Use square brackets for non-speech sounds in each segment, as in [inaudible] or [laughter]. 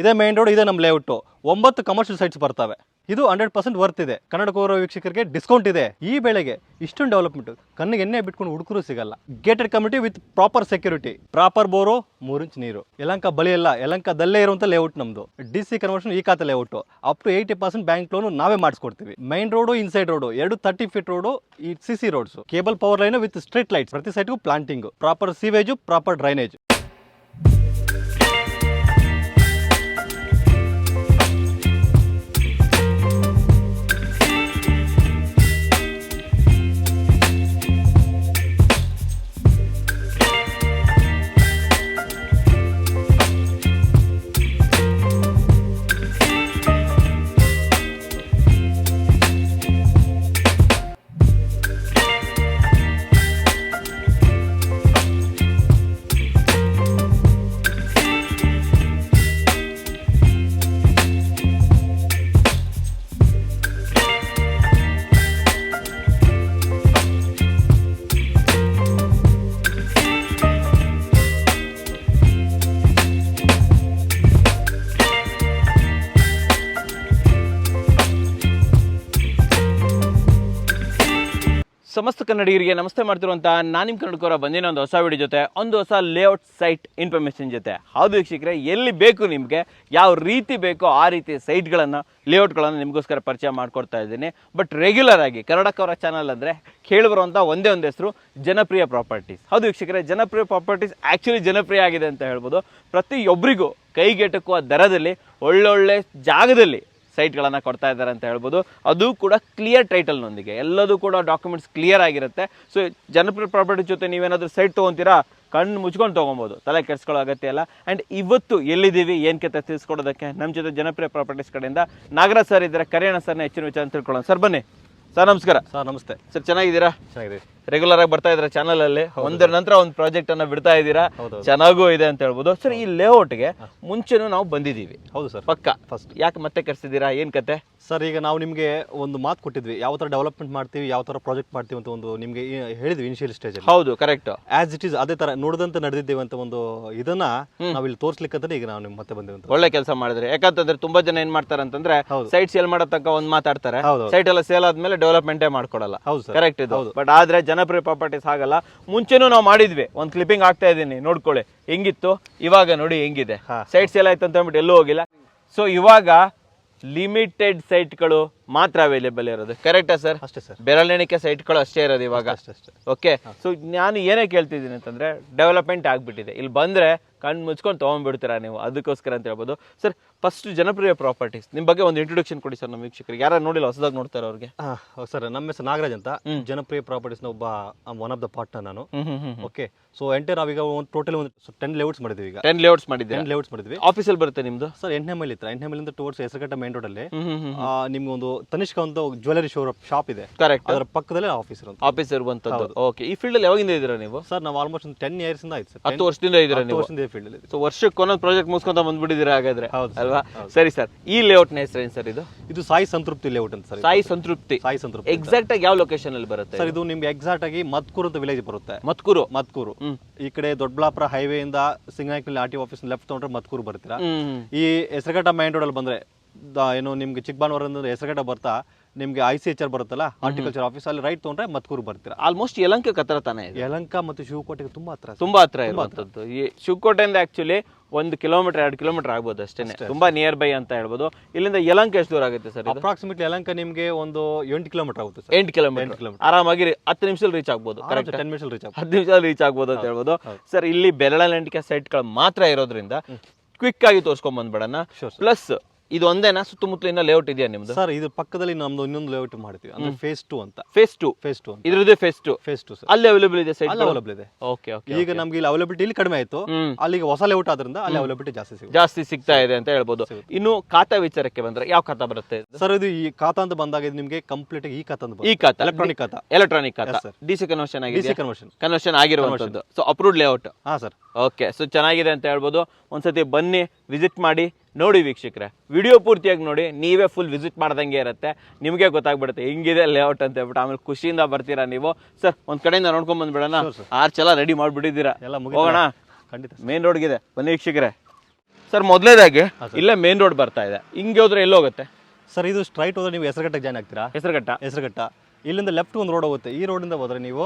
ಇದೇ main road ಇದೆ ನಮ್ಮ ಲೇಔಟ್ ಒಂಬತ್ತು ಕಮರ್ಷಿಯಲ್ ಸೈಟ್ಸ್ ಬರ್ತವೆ. ಇದು ಹಂಡ್ರೆಡ್ ಪರ್ಸೆಂಟ್ ವರ್ತ್ ಇದೆ. ಕನ್ನಡ ಕೋರ ವೀಕ್ಷಕರಿಗೆ ಡಿಸ್ಕೌಂಟ್ ಇದೆ. ಈ ಬೆಳೆಗೆ ಇಷ್ಟೊಂದು ಡೆವಲಪ್ಮೆಂಟ್ ಕಣ್ಣಿಗೆ ಎಣ್ಣೆ ಬಿಟ್ಕೊಂಡು ಹುಡುಕರು ಸಿಗಲ್ಲ. Gated community with proper security proper bore ಮೂರು ಇಂಚ್ ನೀರು. ಯಲಂಕ ಬಳಿ ಎಲ್ಲ ಯಲಂಕದಲ್ಲೇ ಇರುವಂಥ ಲೇಔಟ್ ನಮ್ಮದು ಡಿ ಸಿ ಕನ್ವರ್ಷನ್ ಈ ಖಾತೆ layout up to eighty percent bank loan ನಾವೇ ಮಾಡಿಸ್ಕೊಡ್ತೀವಿ. ಮೈನ್ ರೋಡು ಇನ್ಸೈಡ್ ರೋಡು ಎರಡು ತರ್ಟಿ ಫೀಟ್ ರೋಡು ಈ C C roads cable power line with street lights ಪ್ರತಿ ಸೈಟ್ಗೂ planting proper sewage proper drainage ಸಮಸ್ತ ಕನ್ನಡಿಗರಿಗೆ ನಮಸ್ತೆ ಮಾಡ್ತಿರುವಂಥ ನಾನು ನಿಮ್ಮ ಕನ್ನಡಕರ ಬಂದಿನ ಒಂದು ಹೊಸ ವಿಡಿಯೋ ಜೊತೆ, ಒಂದು ಹೊಸ ಲೇಔಟ್ ಸೈಟ್ ಇನ್ಫಾರ್ಮೇಷನ್ ಜೊತೆ. ಹೌದು ವೀಕ್ಷಕರೇ, ಎಲ್ಲಿ ಬೇಕು ನಿಮಗೆ, ಯಾವ ರೀತಿ ಬೇಕೋ ಆ ರೀತಿ ಸೈಟ್ಗಳನ್ನು ಲೇಔಟ್ಗಳನ್ನು ನಿಮಗೋಸ್ಕರ ಪರಿಚಯ ಮಾಡ್ಕೊಡ್ತಾ ಇದ್ದೀನಿ. ಬಟ್ ರೆಗ್ಯುಲರ್ ಆಗಿ ಕನ್ನಡಕವರ ಚಾನಲ್ ಅಂದರೆ ಕೇಳಿಬರುವಂಥ ಒಂದೇ ಒಂದು ಹೆಸರು, ಜನಪ್ರಿಯ ಪ್ರಾಪರ್ಟೀಸ್ ಹೌದು ವೀಕ್ಷಕರೇ, ಜನಪ್ರಿಯ ಪ್ರಾಪರ್ಟೀಸ್ ಆ್ಯಕ್ಚುಲಿ ಜನಪ್ರಿಯ ಆಗಿದೆ ಅಂತ ಹೇಳ್ಬೋದು. ಪ್ರತಿಯೊಬ್ಬರಿಗೂ ಕೈಗೆಟಕುವ ದರದಲ್ಲಿ, ಒಳ್ಳೊಳ್ಳೆ ಜಾಗದಲ್ಲಿ ಸೈಟ್ಗಳನ್ನು ಕೊಡ್ತಾ ಇದ್ದಾರೆ ಅಂತ ಹೇಳ್ಬೋದು. ಅದು ಕೂಡ ಕ್ಲಿಯರ್ ಟೈಟಲ್ನೊಂದಿಗೆ ಎಲ್ಲದೂ ಕೂಡ ಡಾಕ್ಯುಮೆಂಟ್ಸ್ ಕ್ಲಿಯರ್ ಆಗಿರುತ್ತೆ. ಸೊ ಜನಪ್ರಿಯ ಪ್ರಾಪರ್ಟಿ ಜೊತೆ ನೀವೇನಾದರೂ ಸೈಟ್ ತೊಗೊತೀರಾ? ಕಣ್ಣು ಮುಚ್ಕೊಂಡು ತೊಗೊಬೋದು. ತಲೆ ಕೆಡಿಸ್ಕೊಳ್ಳೋ ಅಗತ್ಯ ಇಲ್ಲ. ಆ್ಯಂಡ್ ಇವತ್ತು ಎಲ್ಲಿದ್ದೀವಿ? ಏನು ಕತೆ ತಿಳಿಸ್ಕೊಡೋದಕ್ಕೆ? ನಮ್ಮ ಜೊತೆ ಜನಪ್ರಿಯ ಪ್ರಾಪರ್ಟೀಸ್ ಕಡೆಯಿಂದ ನಾಗರಾಜ್ ಸರ್ ಇದ್ದಾರೆ. ಕರಿಯಣ್ಣ ಸರ್ನ ಹೆಚ್ಚಿನ ವಿಚಾರ ತಿಳ್ಕೊಳ್ಳೋಣ. ಸರ್ ಬನ್ನಿ. ಸರ್ ನಮಸ್ಕಾರ. ಸರ್ ನಮಸ್ತೆ. ಸರ್ ಚೆನ್ನಾಗಿದ್ದೀರಾ? ಚೆನ್ನಾಗಿದೆ ರೆಗ್ಯುಲರ್ ಆಗಿ ಬರ್ತಾ ಇದ್ರ ಚಾನಲ್ ಅಲ್ಲಿ ಒಂದರ ನಂತರ ಒಂದು ಪ್ರಾಜೆಕ್ಟ್ ಅನ್ನ ಬಿಡ್ತಾ ಇದ್ದೀರಾ. ಚೆನ್ನಾಗೂ ಇದೆ ಅಂತ ಹೇಳ್ಬೋದು. ಸರ್ ಈ ಲೇಔಟ್ಗೆ ಮುಂಚೆನೂ ನಾವು ಬಂದಿದ್ದೀವಿ. ಹೌದು ಸರ್ ಪಕ್ಕ. ಫಸ್ಟ್ ಯಾಕೆ ಮತ್ತೆ ಕರ್ಸಿದ್ದೀರಾ? ಏನ್ ಕತೆ? ಸರ್ ಈಗ ನಾವು ನಿಮಗೆ ಒಂದು ಮಾತು ಕೊಟ್ಟಿದ್ವಿ. ಯಾವ ಥರ ಡೆವಲಪ್ಮೆಂಟ್ ಮಾಡ್ತೀವಿ ಯಾವ ಥರ ಪ್ರಾಜೆಕ್ಟ್ ಮಾಡ್ತೀವಿ ಅಂತ ಒಂದು ನಿಮಗೆ ಹೇಳಿದ್ವಿ ಇನಿಷಿಯಲ್ ಸ್ಟೇಜ್ ಹೌದು ಕರೆಕ್ಟ್ ಆಸ್ ಇಟ್ ಈಸ್ ಅದೇ ತರ ನೋಡಿದಂತೆ ನಡೆದಿದ್ದೇವೆ ಅಂತ ಒಂದು ಇದನ್ನ ನಾವು ಇಲ್ಲಿ ತೋರಿಸ್ಲಿಕ್ಕಂತಾನೆ ಈಗ ನಾವು ನಿಮ್ ಮತ್ತೆ ಬಂದಿವಿ ಅಂತ. ಒಳ್ಳೆ ಕೆಲಸ ಮಾಡಿದ್ರೆ. ಯಾಕಂತಂದ್ರೆ ತುಂಬಾ ಜನ ಏನ್ ಮಾಡ್ತಾರೆ ಅಂತಂದ್ರೆ ಸೈಟ್ ಸೇಲ್ ಮಾಡೋ ತನಕ ಒಂದು ಮಾತಾಡ್ತಾರೆ. ಸೈಟ್ ಎಲ್ಲ ಸೇಲ್ ಆದ್ಮೇಲೆ ಡೆವಲಪ್ಮೆಂಟೇ ಮಾಡ್ಕೊಡಲ್ಲ. ಹೌದು ಕರೆಕ್ಟ್ ಇದು. ಬಟ್ ಆದ್ರೆ ಜನಪ್ರಿಯ ಪ್ರಾಪರ್ಟೀಸ್ ಆಗಲ್ಲ ಮುಂಚೆನೂ ನಾವು ಮಾಡಿದ್ವಿ. ಒಂದು ಕ್ಲಿಪ್ಪಿಂಗ್ ಆಗ್ತಾ ಇದ್ದೀನಿ. ನೋಡ್ಕೊಳ್ಳಿ. ಹೆಂಗಿತ್ತು? ಇವಾಗ ನೋಡಿ ಹೆಂಗಿದೆ. ಸೈಟ್ಸ್ ಎಲ್ಲ ಆಯ್ತು ಅಂತ ಹೇಳ್ಬಿಟ್ಟು ಎಲ್ಲೂ ಹೋಗಿಲ್ಲ. ಸೊ ಇವಾಗ ಲಿಮಿಟೆಡ್ ಸೈಟ್ಗಳು ಮಾತ್ರ ಅವೈಲೇಬಲ್ ಇರೋದು. ಕರೆಕ್ಟಾ ಸರ್ ಅಷ್ಟೇ ಸರ್ ಬೆರಳೆಣಿಕೆ ಸೈಟ್ಗಳು ಅಷ್ಟೇ ಇರೋದು ಇವಾಗ. ಅಷ್ಟೇ ಅಷ್ಟೇ ಓಕೆ ಸೊ ನಾನು ಏನೇ ಕೇಳ್ತಿದ್ದೀನಿ ಅಂತಂದ್ರೆ ಡೆವಲಪ್ಮೆಂಟ್ ಆಗಿಬಿಟ್ಟಿದೆ. ಇಲ್ಲಿ ಬಂದ್ರೆ ಕಣ್ಣು ಮುಚ್ಕೊಂಡು ತೊಗೊಂಡ್ಬಿಡ್ತೀರಾ ನೀವು? ಅದಕ್ಕೋಸ್ಕರ ಅಂತ ಹೇಳ್ಬೋದು. ಸರ್ ಫಸ್ಟ್ ಜನಪ್ರಿಯ ಪ್ರಾಪರ್ಟೀಸ್ ನಿಮ್ಮ ಬಗ್ಗೆ ಒಂದು ಇಂಟ್ರೊಡಕ್ಷನ್ ಕೊಡಿ ಸರ್ ನಮ್ಮ ವೀಕ್ಷಕರಿಗೆ. ಯಾರು ನೋಡಿಲ್ಲ ಹೊಸದಾಗಿ ನೋಡ್ತಾರೆ ಅವ್ರಿಗೆ? ಸರ್ ನಮ್ಮ ಹೆಸರು ನಾಗರಾಜ್ ಅಂತ. ಜನಪ್ರಿಯ ಪ್ರಾಪರ್ಟೀಸ್ನ ಒಬ್ಬ ಒನ್ ಆಫ್ ದ ಪಾರ್ಟ್ನರ್ ನಾನು. ಓಕೆ ಸೊ ಎಂಟರ್ ನಾವೀಗ ಒಂದು ಟೋಟಲ್ ಒಂದು ಟೆನ್ ಲೇಔಟ್ಸ್ ಮಾಡಿದ್ವಿ ಈಗ. ಟೆನ್ ಲೇಔಟ್ಸ್ ಮಾಡಿದ್ವಿ ಟೆನ್ ಲೇಔಟ್ಸ್ ಮಾಡಿದ್ವಿ. ಆಫೀಸಲ್ಲಿ ಬರುತ್ತೆ ನಿಮ್ದು? ಸರ್ ಎಂಟನೇ ಮೈಲ್ ಇತ್ತು ಎಂಟನೇ ಮೈಲಿಂದ ಟುವರ್ಡ್ಸ್ ಹೆಸರುಘಟ್ಟ ಮೇನ್ ರೋಡಲ್ಲಿ ನಿಮ್ಗೆ ಒಂದು ತನಿಷ್ಕ ಅಂತ ಜ್ಯುವೆಲರಿ ಶೋ ಶಾಪ್ ಇದೆ. ಕರೆಕ್ಟ್ ಅದರ ಪಕ್ಕದಲ್ಲೇ ಆಫೀಸ್ ಇರೋದು ಆಫೀಸ್ ಇರುವಂತದ್ದು ಓಕೆ ಈ ಫೀಲ್ಡ್ ಅಲ್ಲಿ ಯಾವಾಗಿಂದ ಇದ್ದೀರಾ ನೀವು? ಸರ್ ನಾವು ಆಲ್ಮೋಸ್ಟ್ ಒಂದು ಟೆನ್ ಇಯರ್ಸ್ ಇಂದ ಆಯ್ತು ಸರ್ ಹತ್ತು ವರ್ಷದಿಂದ ಇದ್ದೀರಾ ನೀವು? ವರ್ಷದಿಂದ ಫೀಲ್ಡ್ ಅಲ್ಲಿ ಸೊ ವರ್ಷಕ್ಕೆ ಒಂದೊಂದು ಪ್ರಾಜೆಕ್ಟ್ ಮುಗಿಸ್ಕೊಂತ ಬಂದ್ಬಿಟ್ಟಿದ್ದೀರಾ ಹಾಗಾದ್ರೆ? ಅಲ್ವಾ? ಸರಿ ಸರ್ ಈ ಲೇಔಟ್ ಹೆಸರು ಏನು ಸರ್ ಇದು? ಇದು ಸಾಯಿ ಸಂತೃಪ್ತಿ ಲೇಔಟ್ ಅಂತ ಸರ್ ಸಾಯಿ ಸಂತೃಪ್ತಿ. ಸಾಯಿ ಸಂತೃಪ್ತಿ ಎಕ್ಸಾಕ್ಟ್ ಆಗಿ ಯಾವ ಲೊಕೇಶನ್ ಅಲ್ಲಿ ಬರುತ್ತೆ ಸರ್ ಇದು? ನಿಮ್ಗೆ ಎಕ್ಸಾಕ್ಟ್ ಆಗಿ ಮತ್ಕೂರು ಅಂತ ವಿಲೇಜ್ ಬರುತ್ತೆ. ಮತ್ಕೂರು? ಮತ್ಕೂರು. ಈ ಕಡೆ ದೊಡ್ಡಬಳ್ಳಾಪುರ ಹೈವೇ ಇಂದ ಸಿಂಗನಾಯ್ಕಲ್ಲಿ ಆರ್ ಟಿ ಆಫೀಸ್ ಲೆಫ್ಟ್ ತಗೊಂಡ್ರೆ ಮತ್ಕೂರು ಬರ್ತೀರಾ? ಈ ಹೆಸರುಘಟ್ಟ ಮೈನ್ ರೋಡ್ ಅಲ್ಲಿ ಬಂದ್ರೆ ದ- ಏನು ನಿಮ್ಗೆ ಚಿಕ್ಕಬಾಣವರ ಹೆಸರುಗಡೆ ಬರ್ತಾ ನಿಮ್ಗೆ ಐ ಸಿ ಎಚ್ ಆರ್ ಬರುತ್ತಲ್ಲ ಹಾರ್ಟಿಕಲ್ಚರ್ ಆಫೀಸ್ ಅಲ್ಲಿ ರೈಟ್ ತಗೊಂಡ್ರೆ ಮತ್ಕೂರು ಬರ್ತೀರಾ? ಆಲ್ಮೋಸ್ಟ್ ಯಲಂಕ ಹತ್ರ ತಾನೇ ಇದೆ? ಯಲಂಕ ಮತ್ತು ಶಿವಕೋಟೆಗೆ ತುಂಬಾ ಹತ್ರ ತುಂಬಾ ಹತ್ರ ಇರುವಂತದ್ದು ಈ ಶಿವಕೋಟೆಯಿಂದ ಆಕ್ಚುಲಿ ಒಂದು ಕಿಲೋಮೀಟರ್ ಎರಡು ಕಿಲೋಮೀಟರ್ ಆಗ್ಬೋದು ಅಷ್ಟೇನೆ. ತುಂಬಾ ನಿಯರ್ ಬೈ ಅಂತ ಹೇಳ್ಬೋದು. ಇಲ್ಲಿಂದ ಯಲಂಕ ಎಷ್ಟು ದೂರ ಆಗುತ್ತೆ ಸರ್ ಅಪ್ರಾಕ್ಸಿಮೇಟ್ಲಿ ಯಲಂಕ ನಿಮ್ಗೆ ಒಂದು ಎಂಟು ಕಿಲೋಮೀಟರ್ ಆಗುತ್ತೆ ಸರ್. ಎಂಟು ಕಿಲೋಮೀಟರ್ kilometer. ಆರಾಮಾಗಿ ಹತ್ತು ನಿಮಿಷದಲ್ಲಿ ರೀಚ್ ಆಗ್ಬೋದು ಕರೆಕ್ಟ್ ಟೆನ್ ಮಿನಿಟ್ಸ್ ರೀಚ್ ಆಗ್ಬೋದು. ಹತ್ತು ನಿಮಿಷದಲ್ಲಿ ರೀಚ್ ಆಗ್ಬೋದು ಅಂತ ಹೇಳ್ಬೋದು. ಸರ್ ಇಲ್ಲಿ ಬೆರಳಂಟಿಕೆ ಸೈಟ್ಗಳು ಮಾತ್ರ ಇರೋದ್ರಿಂದ ಕ್ವಿಕ್ ಆಗಿ ತೋರಿಸ್ಕೊಂಡ್ ಬಂದ್ಬಿಡೋಣ. ಪ್ಲಸ್ ಇದು ಒಂದೇನಾ? ಸುತ್ತಮುತ್ತಲು ಇನ್ನೂ ಲೇಔಟ್ ಇದೆಯಾ ನಿಮ್ದು? ಸರ್ ಇದು ಪಕ್ಕದಲ್ಲಿ ನಮ್ದು ಇನ್ನೊಂದು ಲೇಔಟ್ ಮಾಡ್ತೀವಿ. ಅಂದ್ರೆ ಫೇಸ್ ಟು ಅಂತ. ಫೇಸ್ ಟು ಫೇಸ್ ಟು ಅಂತ. ಇದ್ರದ್ದು phase two phase two sir ಅಲ್ಲಿ ಅವೈಲೇಬಲ್ ಇದೆ ಸೈಟ್ ಅವೈಲೇಬಲ್ ಅವೈಲಬಲ್ ಇದೆ. ಓಕೆ ಓಕೆ ಈಗ ನಮ್ಗೆ ಇಲ್ಲಿ ಅವೈಲೇಬಿಲಿಟಿ ಇಲ್ಲಿ ಕಡಿಮೆ ಆಯ್ತು. ಅಲ್ಲಿಗೆ ಹೊಸ ಲೇಔಟ್ ಆದ್ರಿಂದ ಅಲ್ಲಿ ಅವೈಲೇಬಿಲಿಟಿ ಜಾಸ್ತಿ ಸಿಗುತ್ತೆ. ಜಾಸ್ತಿ ಸಿಗ್ತಾ ಇದೆ ಅಂತ ಹೇಳ್ಬೋದು. ಇನ್ನು ಖಾತಾ ವಿಚಾರಕ್ಕೆ ಬಂದ್ರೆ ಯಾವ ಖಾತಾ ಬರುತ್ತೆ? ಸರ್ ಇದು ಈ ಖಾತಾ ಅಂತ ಬಂದಾಗ ಇದು ನಿಮ್ಗೆ ಕಂಪ್ಲೀಟ್ ಈ ಖಾತಾ ಅಂತ ಈ ಖಾತಾ. Electronic khata. Electronic khata. DC D C conversion ಆಗಿದೆ. ಡಿಸಿ ಕನ್ವರ್ಷನ್ ಕನ್ವರ್ಷನ್ ಆಗಿರುವಂತದ್ದು ಸೊ ಅಪ್ರೂವ್ಡ್ ಲೇಔಟ್ ಹಾ ಸರ್ ಓಕೆ ಸೊ ಚೆನ್ನಾಗಿದೆ ಅಂತ ಹೇಳ್ಬೋದು. ಒಂದ್ಸತಿ ಬನ್ನಿ ವಿಸಿಟ್ ಮಾಡಿ ನೋಡಿ ವೀಕ್ಷಕರೇ. ವಿಡಿಯೋ ಪೂರ್ತಿಯಾಗಿ ನೋಡಿ ನೀವೇ ಫುಲ್ ವಿಸಿಟ್ ಮಾಡ್ದಂಗೆ ಇರುತ್ತೆ. ನಿಮಗೆ ಗೊತ್ತಾಗ್ಬಿಡುತ್ತೆ ಹಿಂಗಿದೆ ಲೇಔಟ್ ಅಂತ ಹೇಳ್ಬಿಟ್ಟು ಆಮೇಲೆ ಖುಷಿಯಿಂದ ಬರ್ತೀರಾ ನೀವು? ಸರ್ ಒಂದ್ ಕಡೆಯಿಂದ ನೋಡ್ಕೊಂಡ್ ಬಂದ್ಬಿಡೋಣ. ಆರ್ಚ್ ಎಲ್ಲ ರೆಡಿ ಮಾಡ್ಬಿಟ್ಟಿದ್ದೀರಾ? ಎಲ್ಲ ಹೋಗೋಣ. ಖಂಡಿತ ಮೇನ್ ರೋಡ್ಗಿದೆ ಬನ್ನಿ ವೀಕ್ಷಕರೇ. ಸರ್ ಮೊದಲೇದಾಗಿ ಇಲ್ಲೇ ಮೇನ್ ರೋಡ್ ಬರ್ತಾ ಇದೆ. ಹಿಂಗೆ ಹೋದ್ರೆ ಎಲ್ಲಿ ಹೋಗುತ್ತೆ? ಸರ್ ಇದು ಸ್ಟ್ರೈಟ್ ಹೋದ್ರೆ ನೀವು ಹೆಸರುಘಟ್ಟಕ್ಕೆ ಜಾಯ್ನ್ ಆಗ್ತೀರಾ? ಹೆಸರುಘಟ್ಟ. ಹೆಸರುಘಟ್ಟ. ಇಲ್ಲಿಂದ ಲೆಫ್ಟ್ ಒಂದು ರೋಡ್ ಹೋಗುತ್ತೆ. ಈ ರೋಡಿಂದ ಹೋದ್ರೆ ನೀವು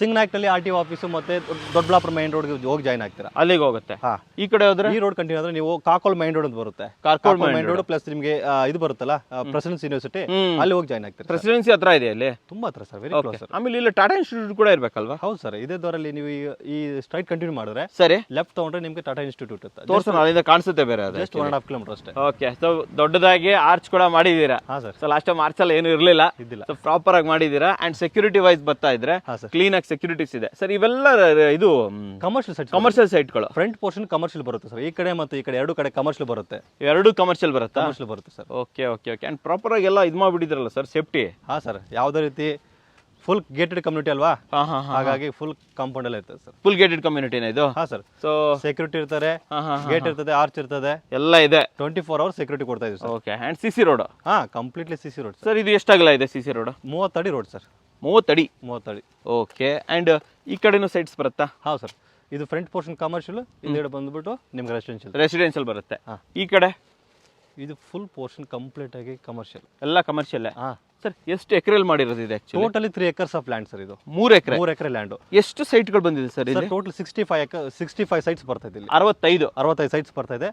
ಸಿಂಗ್ನಾಕ್ನಲ್ಲಿ ಆರ್ ಟಿ ಆಫೀಸು ಮತ್ತೆ ದೊಡ್ಡಬಳ್ಳಾಪುರ ಮೈನ್ ರೋಡ್ಗೆ ಹೋಗಿ ಜಾಯ್ನ್ ಆಗ್ತೀರಾ. ಅಲ್ಲಿಗೆ ಹೋಗುತ್ತೆ. ಈ ಕಡೆ ಹೋದ್ರೆ? ಈ ರೋಡ್ ಕಂಟಿನ್ಯೂ ಆದ್ರೆ ನೀವು ಕಾಕೋಲ್ ಮೈನ್ ರೋಡ್ ಅಂತ ಬರುತ್ತೆ. ಕಾರ್ಕೋಲ್ ಮೈನ್ ರೋಡ್ ಪ್ಲಸ್ ನಿಮಗೆ ಇದು ಬರುತ್ತಲ್ಲ ಪ್ರೆಸಿಡೆನ್ಸ್ ಯೂನಿವರ್ಸಿಟಿ ಅಲ್ಲಿ ಹೋಗಿ ಜಾಯ್ನ್ ಆಗ್ತೀರಾ ಪ್ರೆಸಿಡೆನ್ಸಿ ಹತ್ರ ಇದೆ ಅಲ್ಲಿ? ತುಂಬಾ ಹತ್ರ ಸರ್ ವೆರಿ ಕ್ಲೋಸ್ ಸರ್. ಆಮೇಲೆ ಇಲ್ಲಿ ಟಾಟಾ ಇನ್ಸ್ಟಿಟ್ಯೂಟ್ ಕೂಡ ಇರ್ಬೇಕಲ್ವಾ? ಹೌದು ಸರ್ ಇದೇ ದೋರಲ್ಲಿ ನೀವು ಈ- ಸ್ಟ್ರೈಟ್ ಕಂಟಿನ್ಯೂ ಮಾಡಿದ್ರೆ ಸರಿ. ಲೆಫ್ಟ್ ತಗೊಂಡ್ರೆ ನಿಮಗೆ ಟಾಟಾ ಇನ್ಸ್ಟಿಟ್ಯೂಟ್ ಇರುತ್ತೆ ತೋರ್ಸೋಣ ಅಲ್ಲಿಂದ ಕಾಣಿಸುತ್ತೆ ಬೇರೆ ಅದು just one and half kilometre ಅಷ್ಟೇ. ಓಕೆ ಸೊ ದೊಡ್ಡದಾಗಿ ಆರ್ಚ್ ಕೂಡ ಮಾಡಿದೀರಾ ಹಾ sir. So last time arch ಅಲ್ಲಿ ಏನು ಇರಲಿಲ್ಲ. ಇದ್ದಿಲ್ಲ. ಸೊ ಪ್ರಾಪರ್ ಆಗಿ ಮಾಡಿದ್ದೀರಾ? ಅಂಡ್ ಸೆಕ್ಯೂರಿಟಿ ವೈಸ್ ಬರ್ತಾ ಇದ್ರೆ ಕ್ಲೀನ್ ಆಗಿ ಸೆಕ್ಯೂರಿಟೀಸ್ ಇದೆ. ಸರ್ ಇವೆಲ್ಲ ಇದು ಕಮರ್ಷಿಯಲ್ ಸೈಟ್ ಕಮರ್ಷಿಯಲ್ ಸೈಟ್ಗಳು ಫ್ರಂಟ್ ಪೋರ್ಷನ್ ಕಮರ್ಷಿಯಲ್ ಬರುತ್ತೆ ಸರ್. ಈ ಕಡೆ ಮತ್ತು ಈ ಕಡೆ ಎರಡು ಕಡೆ ಕಮರ್ಷಿಯಲ್ ಬರುತ್ತೆ. ಎರಡು ಕಮರ್ಷಿಯಲ್ ಬರುತ್ತೆ? ಕಮರ್ಷಿಯಲ್ ಬರುತ್ತೆ sir. Okay okay okay and proper ಆಗಿ ಎಲ್ಲ ಇದು ಮಾಡ್ಬಿಟ್ಟಿದ್ರಲ್ಲ ಸರ್ ಸೇಫ್ಟಿ ಹಾ ಸರ್. ಯಾವುದೇ ರೀತಿ ಫುಲ್ ಗೇಟೆಡ್ ಕಮ್ಯುನಿಟಿ ಅಲ್ವಾ? ಹಾ ಹಾ ಹಾ ಹಾಗಾಗಿ ಫುಲ್ ಕಾಂಪೌಂಡ್ ಅಲ್ಲಿ ಇರ್ತದೆ ಸರ್. ಫುಲ್ ಗೇಟೆಡ್ ಕಮ್ಯುನಿಟಿನ ಇದು? ಹಾ ಸರ್. ಸೊ ಸೆಕ್ಯೂರಿಟಿ ಇರ್ತಾರೆ ಹಾ ಹಾ ಗೇಟ್ ಇರ್ತದೆ ಆರ್ಚ್ ಇರ್ತದೆ. ಎಲ್ಲ ಇದೆ? ಟ್ವೆಂಟಿ ಫೋರ್ ಅವರ್ ಸೆಕ್ಯೂರಿಟಿ ಕೊಡ್ತಾ ಇದೀವಿ sir. Okay and C C road ಹಾ completely C C road sir. ಇದು ಎಷ್ಟಾಗಲ್ಲ ಇದೆ ಸಿ ಸಿ ರೋಡ್ ಮೂವತ್ತಡಿ ರೋಡ್ ಸರ್. ಮೂವತ್ತಡಿ ಮೂವತ್ತಡಿ ಓಕೆ ಅಂಡ್. ಈ ಕಡೆನೂ ಸೈಟ್ಸ್ ಬರುತ್ತಾ? ಹಾ ಸರ್. ಇದು ಫ್ರಂಟ್ ಪೋರ್ಷನ್ ಕಮರ್ಷಿಯಲ್ ಹಿಂದ್ಗಡೆ ಬಂದ್ಬಿಟ್ಟು ನಿಮ್ಗೆ ರೆಸಿಡೆನ್ಷಿಯಲ್ ರೆಸಿಡೆನ್ಷಿಯಲ್ ಬರುತ್ತೆ. ಈ ಕಡೆ? ಇದು ಫುಲ್ ಪೋರ್ಷನ್ ಕಂಪ್ಲೀಟ್ ಆಗಿ ಕಮರ್ಷಿಯಲ್ ಎಲ್ಲ ಕಮರ್ಷಿಯಲ್ ಹಾ. ಸರ್ ಎಷ್ಟು ಎಕರೆಲ್ ಮಾಡಿರೋದು ಇದೆ totally three acres of land sir ಇದು. ಮೂರು ಎಕರೆ? ಮೂರು ಎಕರೆ ಲ್ಯಾಂಡ್ ಎಷ್ಟು ಸೈಟ್ಗಳು ಬಂದಿದೆ sir total sixty five acre sixty five sites ಬರ್ತಾ ಇದೆ ಅರವತ್ತೈದು? ಅರವತ್ತೈದು ಸೈಟ್ಸ್ ಬರ್ತಾ ಇದೆ.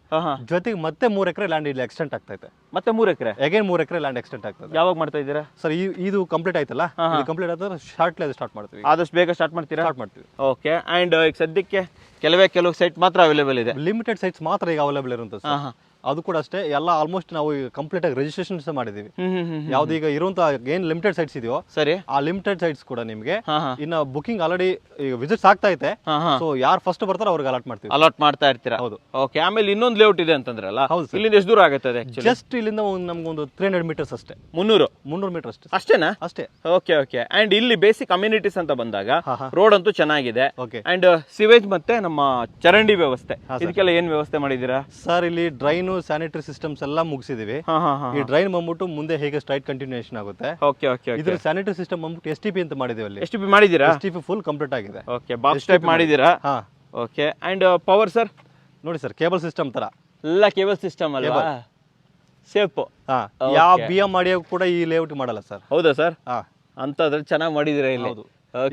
ಜೊತೆಗೆ ಮತ್ತೆ ಮೂರು ಎಕರೆ ಲ್ಯಾಂಡ್ ಇಲ್ಲಿ ಎಕ್ಸ್ಟೆಂಟ್ ಆಗ್ತಾ ಇದೆ. ಮತ್ತೆ ಮೂರು ಎಕರೆ? ಅಗೇನ್ ಮೂರು ಎಕರೆ ಲ್ಯಾಂಡ್ ಎಕ್ಸ್ಟೆಂಟ್ ಆಗ್ತದೆ ಯಾವಾಗ ಮಾಡ್ತಾ ಇದ್ದೀರಾ? ಸರ್ ಇದು ಕಂಪ್ಲೀಟ್ ಆಯ್ತಲ್ಲ? ಕಂಪ್ಲೀಟ್ ಆದ್ರೆ ಶಾರ್ಟ್ಲಿ ಅದು ಸ್ಟಾರ್ಟ್ ಮಾಡ್ತೀವಿ. ಆದಷ್ಟು ಬೇಗ ಸ್ಟಾರ್ಟ್ ಮಾಡ್ತೀರಾ? ಸ್ಟಾರ್ಟ್ ಮಾಡ್ತೀವಿ. ಓಕೆ ಅಂಡ್ ಈಗ ಸದ್ಯಕ್ಕೆ ಕೆಲವೇ ಕೆಲವು ಸೈಟ್ ಮಾತ್ರ ಅವೈಲೇಬಲ್ ಇದೆ? ಲಿಮಿಟೆಡ್ ಸೈಟ್ಸ್ ಮಾತ್ರ ಈಗ ಅವೈಲೇಬಲ್ ಇರುವಂತ ಅದು ಕೂಡ ಅಷ್ಟೇ ಎಲ್ಲ ಆಲ್ಮೋಸ್ಟ್ ನಾವು ಕಂಪ್ಲೀಟ್ ಆಗಿ ರಿಜಿಸ್ಟ್ರೇಷನ್ ಮಾಡಿದೀವಿ ಹ್ಮ್ ಹ್ಮ್ ಹ್ಮ್ ಯಾವ್ದು ಈಗ ಇರುವಂತ ಏನ್ ಲಿಮಿಟೆಡ್ ಸೈಟ್ಸ್ ಇದೆಯೋ ಸರಿ. ಆ ಲಿಮಿಟೆಡ್ ಸೈಟ್ಸ್ ಕೂಡ ನಿಮಗೆ. ಇನ್ನ ಬುಕಿಂಗ್ ಆಲ್ರೆಡಿ ವಿಸಿಟ್ಸ್ ಆಗ್ತಾ ಐತೆ. ಸೊ ಯಾರು ಫಸ್ಟ್ ಬರ್ತಾರೋ ಅವ್ರಿಗೆ ಅಲಾಟ್ ಮಾಡ್ತೀವಿ. ಅಲಾಟ್ ಮಾಡ್ತಾ ಇರ್ತೀರಾ? ಹೌದು. ಓಕೆ ಆಮೇಲೆ ಇನ್ನೊಂದು ಲೇಔಟ್ ಇದೆ ಅಂತಂದ್ರಲ್ಲ ಹೌದು. ಇಲ್ಲಿಂದ ಎಷ್ಟು ದೂರ ಆಗುತ್ತೆ ಜಸ್ಟ್ ಇಲ್ಲಿಂದ ಒಂದು ನಮ್ಗೊಂದು ತ್ರೀ ಹಂಡ್ರೆಡ್ ಮೀಟರ್ಸ್ ಅಷ್ಟೇ. ಮುನ್ನೂರು? ಮುನ್ನೂರು ಮೀಟರ್ ಅಷ್ಟೇ ಅಷ್ಟೇನಾ? ಅಷ್ಟೇ. ಓಕೆ ಓಕೆ ಅಂಡ್ ಇಲ್ಲಿ ಬೇಸಿಕ್ ಕಮ್ಯುನಿಟೀಸ್ ಅಂತ ಬಂದಾಗ. ರೋಡ್ ಅಂತೂ ಚೆನ್ನಾಗಿದೆ. ಓಕೆ ಅಂಡ್ ಸಿವೇಜ್ ಮತ್ತೆ ನಮ್ಮ ಚರಂಡಿ ವ್ಯವಸ್ಥೆ. ಇದಕ್ಕೆಲ್ಲ ಏನ್ ವ್ಯವಸ್ಥೆ ಮಾಡಿದ್ದೀರಾ? ಸರ್ ಇಲ್ಲಿ ಡ್ರೈನು ಸ್ಯಾನಿಟರಿ ಸಿಸ್ಟಮ್ಸ್ ಎಲ್ಲ ಮುಗಿಸಿದೀವಿ. ಈ ಡ್ರೈನ್ ಬಂದ್ಬಿಟ್ಟು ಮುಂದೆ ಹೇಗೆ ಸ್ಟ್ರೈಟ್ ಕಂಟಿನ್ಯೂಷನ್ ಆಗುತ್ತೆ. ಓಕೆ ಓಕೆ ಇದ್ರ ಸ್ಯಾನಿಟರಿ ಸಿಸ್ಟಮ್ ಬಂದ್ಬಿಟ್ಟು ಎಸ್ ಟಿ ಪಿ ಅಂತ ಮಾಡಿದೀವಿ ಅಲ್ಲಿ. ಪಿ ಮಾಡಿದೀರಾ S T P full complete ಆಗಿದೆ. ಓಕೆ ಬಾಕ್ಸ್ ಟೈಪ್ ಮಾಡಿದೀರಾ ಹಾ. ಓಕೆ ಅಂಡ್ ಪವರ್ ಸರ್ ನೋಡಿ ಸರ್ ಕೇಬಲ್ ಸಿಸ್ಟಮ್ ತರ. ಎಲ್ಲ ಕೇಬಲ್ ಸಿಸ್ಟಮ್ ಅಲ್ವಾ? ಸೇಫ್ ಹಾ. ಯಾವ ಬಿ ಎಂ ಮಾಡಿಯೋ ಕೂಡ ಈ ಲೇಔಟ್ ಮಾಡಲ್ಲ ಸರ್ ಹೌದಾ ಸರ್ ಹಾ. ಅಂತದ್ರಲ್ಲಿ ಚೆನ್ನಾಗಿ ಮಾಡಿದಿರ ಇಲ್ಲಿ? ಹೌದು.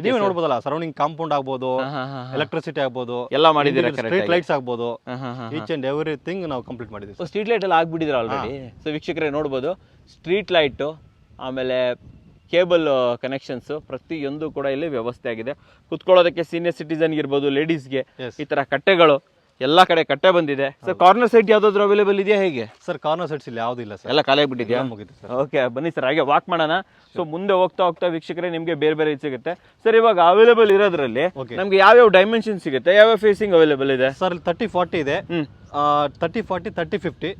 ನೀವೇ ನೋಡ್ಬೋದಲ್ಲ ಸರೌಂಡಿಂಗ್ ಕಾಂಪೌಂಡ್ ಆಗ್ಬೋದು. ಎಲೆಕ್ಟ್ರಿಸಿಟಿ ಆಗ್ಬೋದು ಎಲ್ಲ ಮಾಡಿದ್ದೀರಾ ಸ್ಟ್ರೀಟ್ ಲೈಟ್ಸ್ ಆಗ್ಬೋದು. ಈಚ್ ಅಂಡ್ ಎವ್ರಿಥಿಂಗ್ ನಾವು ಕಂಪ್ಲೀಟ್ ಮಾಡಿದ್ದೀವಿ. ಸ್ಟ್ರೀಟ್ ಲೈಟ್ ಎಲ್ಲ ಆಗ್ಬಿಟ್ಟಿದ್ರೆ ಆಲ್ರೆಡಿ ಸೊ ವೀಕ್ಷಕರೇ ನೋಡ್ಬೋದು ಸ್ಟ್ರೀಟ್ ಲೈಟು ಆಮೇಲೆ ಕೇಬಲ್ ಕನೆಕ್ಷನ್ಸ್ ಪ್ರತಿಯೊಂದು ಕೂಡ ಇಲ್ಲಿ ವ್ಯವಸ್ಥೆ ಆಗಿದೆ ಕುತ್ಕೊಳ್ಳೋದಕ್ಕೆ ಸೀನಿಯರ್ ಸಿಟಿಸನ್ಗೆ ಇರ್ಬೋದು ಲೇಡೀಸ್ಗೆ. ಈ ತರ ಕಟ್ಟೆಗಳು ಎಲ್ಲ ಕಡೆ ಕಟ್ಟೆ ಬಂದಿದೆ. ಸರ್ ಕಾರ್ನರ್ ಸೈಟ್ ಯಾವ್ದಾದ್ರು ಅವೈಲೇಬಲ್ ಇದೆಯಾ ಹೇಗೆ? ಸರ್ ಕಾರ್ನರ್ ಸೆಟ್ಸ್ ಇಲ್ಲಿ ಯಾವ್ದು ಇಲ್ಲ ಸರ್ ಎಲ್ಲ ಖಾಲಿ ಬಿಟ್ಟಿದ್ಯಾ ಮುಗಿತು ಸರ್ ಓಕೆ ಬನ್ನಿ ಸರ್ ಹಾಗೆ ವಾಕ್ ಮಾಡೋಣ. ಸೊ ಮುಂದೆ ಹೋಗ್ತಾ ಹೋಗ್ತಾ ವೀಕ್ಷಕರೇ ನಿಮಗೆ ಬೇರೆ ಬೇರೆ ಇದು ಸಿಗುತ್ತೆ. ಸರ್ ಇವಾಗ ಅವೈಲೇಬಲ್ ಇರೋದ್ರಲ್ಲಿ ನಮಗೆ ಯಾವ್ಯಾವ ಡೈಮೆನ್ಷನ್ ಸಿಗುತ್ತೆ? ಯಾವ್ಯಾವ ಫೇಸಿಂಗ್ ಅವೈಲೇಬಲ್ ಇದೆ? ಸರ್ ತರ್ಟಿ ಫಾರ್ಟಿ ಇದೆ. ತರ್ಟಿ ಫಾರ್ಟಿ ತರ್ಟಿ ಫಿಫ್ಟಿ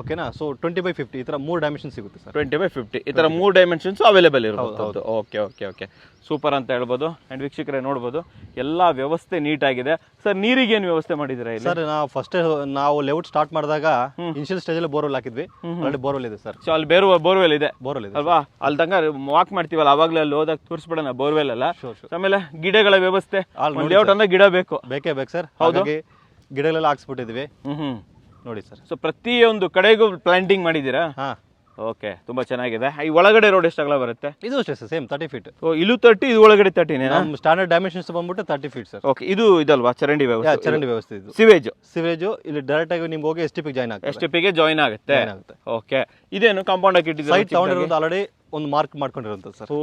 ಓಕೆನಾ ಸೊ ಟ್ವೆಂಟಿ ಬೈ ಫಿಫ್ಟಿ ಈ ಥರ ಮೂರು ಡೈಮೆನ್ಷನ್ ಸಿಗುತ್ತೆ ಸರ್. ಟ್ವೆಂಟಿ ಬೈ ಫಿಫ್ಟಿ ಈ ಥರ ಮೂರು ಡೈಮೆನ್ಷನ್ಸ್ ಅವೈಲೇಬಲ್ ಇರುತ್ತೆ ಓಕೆ ಓಕೆ ಓಕೆ ಸೂಪರ್ ಅಂತ ಹೇಳ್ಬೋದು. ಆ್ಯಂಡ್ ವೀಕ್ಷಕರೇ ನೋಡ್ಬೋದು ಎಲ್ಲ ವ್ಯವಸ್ಥೆ ನೀಟಾಗಿದೆ. ಸರ್ ನೀರಿಗೆ ಏನು ವ್ಯವಸ್ಥೆ ಮಾಡಿದ್ದೀರಾ ಇಲ್ಲಿ? ಸರ್ ನಾವು ಫಸ್ಟ್ ನಾವು ಲೇಔಟ್ ಸ್ಟಾರ್ಟ್ ಮಾಡಿದಾಗ ಇನಿಷಿಯಲ್ ಸ್ಟೇಜಲ್ಲಿ ಬೋರ್ವೆಲ್ ಹಾಕಿದ್ವಿ. ಆಲ್ರೆಡಿ ಬೋರ್ವೆಲ್ ಇದೆ ಸರ್. ಸೊ ಅಲ್ಲಿ ಬೇರೆ ಬೋರ್ವೆಲ್ ಇದೆ. ಬೋರ್ವೆಲ್ ಇದೆ ಅಲ್ವಾ? ಅಲ್ಲಿ ತಂಗ ವಾಕ್ ಮಾಡ್ತೀವಲ್ಲ ಅವಾಗಲೇ ಅಲ್ಲಿ ಹೋದಾಗ ತೋರಿಸ್ಬಿಡೋಣ ಬೋರ್ವೆಲ್ ಅಲ್ಲ. ಆಮೇಲೆ ಗಿಡಗಳ ವ್ಯವಸ್ಥೆ. ಅಲ್ಲಿ ಲೇಔಟ್ ಅಂದ್ರೆ ಗಿಡ ಬೇಕು. ಬೇಕೇ ಬೇಕು ಸರ್ ಹಾಗಾಗಿ ಗಿಡಗಳೆಲ್ಲ ಹಾಕ್ಸ್ಬಿಟ್ಟಿದ್ವಿ ಹ್ಮ್. ನೋಡಿ ಸರ್. ಸೊ ಪ್ರತಿಯೊಂದು ಕಡೆಗೂ ಪ್ಲಾಂಟಿಂಗ್ ಮಾಡಿದ್ದೀರಾ? ಹಾ. ಓಕೆ ತುಂಬಾ ಚೆನ್ನಾಗಿದೆ. ಈ ಒಳಗಡೆ ರೋಡ್ ಎಷ್ಟು ಅಗಲ ಬರುತ್ತೆ? ಇದು ಅಷ್ಟೇ ಸರ್ ಸೇಮ್ ತರ್ಟಿ ಫೀಟ್ ಓ ಇಲ್ಲೂ ತರ್ಟಿ ಇದು ಒಳಗಡೆ ತರ್ಟಿನೇ ನಮ್ಮ ಸ್ಟ್ಯಾಂಡರ್ಡ್ ಡೈಮೆನ್ಷನ್ಸ್ ಬಂದ್ಬಿಟ್ಟು ತರ್ಟಿ ಫೀಟ್ ಸರ್. ಓಕೆ ಇದು ಇದಲ್ವಾ? ಚರಂಡಿ ವ್ಯವಸ್ಥೆ. ಚರಂಡಿ ವ್ಯವಸ್ಥೆ ಇದು. ಸಿವೇಜ್ ಸಿವೇಜ್ ಇಲ್ಲಿ ಡೈರೆಕ್ಟ್ ಆಗಿ ನಿಮ್ಗೆ ಹೋಗಿ ಎಸ್ ಟಿ ಪಿ ಜಾಯ್ನ್ ಆಗುತ್ತೆ ಎಸ್ ಪಿಗೆ ಜಾಯ್ನ್ ಆಗುತ್ತೆ. ಓಕೆ ಇದೇನು ಕಾಂಪೌಂಡ್ ಹಾಕಿ ಸೈಟ್ ತಗೊಂಡಿರೋದು ಆಲ್ರೆಡಿ ಒಂದು ಮಾರ್ಕ್ ಮಾಡ್ಕೊಂಡಿರೋದು ಸರ್. ಓ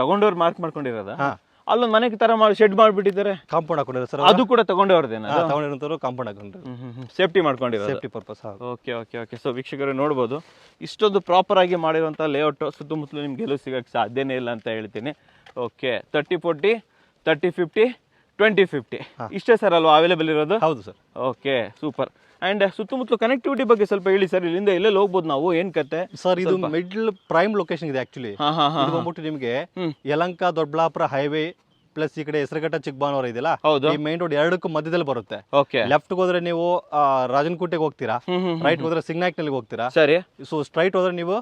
ತಗೊಂಡವ್ರು ಮಾರ್ಕ್ ಮಾಡ್ಕೊಂಡಿರೋದ? ಹಾ. ಅಲ್ಲೊಂದು ಮನೆ ತರ ಮಾಡಿ ಶೆಡ್ ಮಾಡ್ಬಿಟ್ಟಿದ್ದಾರೆ. ಕಾಂಪೌಂಡ್ ಹಾಕೊಂಡಿರೋ ಸರ್ ಅದು ಕೂಡ ತಗೊಂಡವ್ರದೇನ? ತಗೊಂಡಿರೋ ಕಾಂಪೌಂಡ್ ಹಾಕೊಂಡಿರೋದು. ಸೇಫ್ಟಿ ಮಾಡ್ಕೊಂಡಿರೋ safety purpose okay okay okay so ವೀಕ್ಷಕರು ನೋಡ್ಬೋದು. ಇಷ್ಟೊಂದು ಪ್ರಾಪರ್ ಆಗಿ ಮಾಡಿರುವಂಥ ಲೇಔಟ್ ಸುತ್ತಮುತ್ತಲು ನಿಮ್ಗೆ ಎಲ್ಲೂ ಸಿಗಕ್ಕೆ ಸಾಧ್ಯನೇ ಇಲ್ಲ ಅಂತ ಹೇಳ್ತೀನಿ. Okay thirty forty thirty fifty twenty fifty ಇಷ್ಟೇ ಸರ್ ಅಲ್ವಾ? ಅವೈಲೇಬಲ್ ಇರೋದು? ಹೌದು ಸರ್. ಓಕೆ ಸೂಪರ್ ಅಂಡ್ ಸುತ್ತಮುತ್ತಲು ಕನೆಕ್ಟಿವಿಟಿ ಬಗ್ಗೆ ಸ್ವಲ್ಪ ಹೇಳಿ ಸರ್. ಇಲ್ಲಿಂದ ಎಲ್ಲೆಲ್ಲಿ ಹೋಗ್ಬೋದು ನಾವು? ಏನ್ ಕತೆ? ಸರ್ ಇದು ಮಿಡ್ಲ್ ಪ್ರೈಮ್ ಲೊಕೇಶನ್ ಇದೆ ಆಕ್ಚುಲಿ ಹಾ ಹಾ ಹಾ ಇದು ಬಂದ್ಬಿಟ್ಟು ನಿಮಗೆ. ಯಲಂಕ ದೊಡ್ಡಬಳ್ಳಾಪುರ ಹೈವೇ ಪ್ಲಸ್ ಈ ಕಡೆ ಹೆಸರುಘಟ್ಟ ಚಿಕ್ಕಬಾನವರ ಇದೆಯಲ್ಲ ಹೌದು. ಈ ಮೈನ್ ರೋಡ್ ಎರಡಕ್ಕೂ ಮಧ್ಯದಲ್ಲಿ ಬರುತ್ತೆ. ಓಕೆ ಲೆಫ್ಟ್ ಹೋದ್ರೆ ನೀವು ರಾಜನ್ಕೋಟೆಗೆ ಹೋಗ್ತೀರಾ? ರೈಟ್ ಹೋದ್ರೆ ಸಿಗ್ನಾಕ್ನಲ್ಲಿ ಹೋಗ್ತೀರಾ? ಸರಿ. ಸೊ ಸ್ಟ್ರೈಟ್ ಹೋದ್ರೆ ನೀವು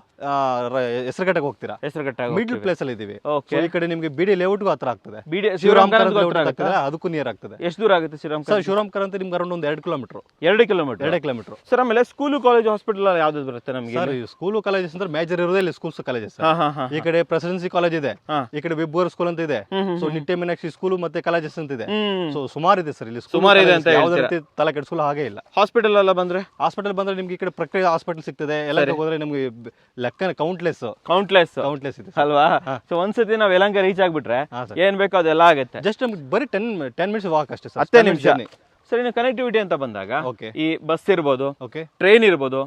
ಹೆಸರುಘಟ್ಟಕ್ಕೆ ಹೋಗ್ತೀರಾ? ಹೆಸರುಘಟ್ಟ ಮಿಡ್ಲ್ ಪ್ಲೇಸ್ ಅಲ್ಲಿ ಇದೀವಿ. ಈ ಕಡೆ ನಿಮ್ಗೆ ಬಿಡಿ ಲೇಔಟ್ಗೂ ಹತ್ರ ಆಗ್ತದೆ. ಬಿಡಿ ಶಿವರಾಮ್ ಶಿವರಾಮ್ ಆಗ್ತದೆ. ಅದಕ್ಕೂ ನಿಯರ್ ಆಗ್ತದೆ. ಎಷ್ಟು ದೂರ ಆಗುತ್ತೆ ಶ್ರೀರಾಮ್ ಸರ್ ಶಿವರಾಮ್ ಅಂತ ನಿಮ್ಗೆ ಅರೌಂಡ್ ಒಂದು ಎರಡು ಕಿಲೋಮೀಟರ್ ಎರಡು ಕಿಲೋಮೀಟರ್ ಎರಡು ಕಿಲೋಮೀಟರ್ ಸರ್ ಆಮೇಲೆ ಸ್ಕೂಲ್ ಕಾಲೇಜ್ ಹಾಸ್ಪಿಟಲ್ ಯಾವ್ದು ಬರುತ್ತೆ ನಮಗೆ ಸರ್ ಸ್ಕೂಲು ಕಾಲೇಜಸ್ ಅಂದ್ರೆ ಮೇಜರ್ ಇರೋದೇ ಇಲ್ಲಿ ಸ್ಕೂಲ್ಸ್ ಕಾಲೇಜಸ್ ಈ ಕಡೆ ಪ್ರೆಸಿಡೆನ್ಸಿ ಕಾಲೇಜ್ ಇದೆ. ಈ ಕಡೆ ವಿಬ್ಬೂರ್ ಸ್ಕೂಲ್ ಅಂತ ಇದೆ. ಸೊ ನಿಟ್ಟೆ ಮೀನಾಕ್ಷಿ ಸ್ಕೂಲ್ ಮತ್ತೆ ಕಾಲೇಜಸ್ ಅಂತ ಇದೆ ಸೊ ಸುಮಾರು ಇದೆ ಸರ್ ಇಲ್ಲಿ ಸುಮಾರು ಇದೆ ಅಂತ ಯಾವುದೇ? ರೀತಿ ತಲೆ ಕೆಡಿಸಲು ಹಾಗೆ ಇಲ್ಲ. ಹಾಸ್ಪಿಟಲ್ ಎಲ್ಲ ಬಂದ್ರೆ? ಹಾಸ್ಪಿಟಲ್ ಬಂದ್ರೆ ನಿಮ್ಗೆ ಈ ಕಡೆ ಪ್ರಕ್ರಿಯೆ ಹಾಸ್ಪಿಟಲ್ ಸಿಗ್ತದೆ. ಎಲ್ಲ ಹೋದ್ರೆ ನಿಮ್ಗೆ ಲೆಕ್ಕ ಕೌಂಟ್ಲೆಸ್ ಕೌಂಟ್ಲೆಸ್ ಕೌಂಟ್ಲೆಸ್ ಇದೆ ಅಲ್ವಾ? ಸೊ ಒಂದ್ಸತಿ ನಾವ್ ಯಲಂಕ ರೀಚ್ ಆಗ್ಬಿಟ್ರೆ ಏನ್ ಬೇಕೋ ಅದೆಲ್ಲ ಆಗುತ್ತೆ. ಜಸ್ಟ್ ನಮ್ಗೆ ಬರೀ ಟೆನ್ ಟೆನ್ ಮಿನಿಟ್ಸ್ ವಾಕ್ ಅಷ್ಟೇ ಸರ್ ಹತ್ತೇ ನಿಮಿಷ. ಸರಿ ಇನ್ನು ಕನೆಕ್ಟಿವಿಟಿ ಅಂತ ಬಂದಾಗ ಓಕೆ ಈ ಬಸ್ ಇರ್ಬೋದು ಓಕೆ ಟ್ರೈನ್ ಇರ್ಬೋದು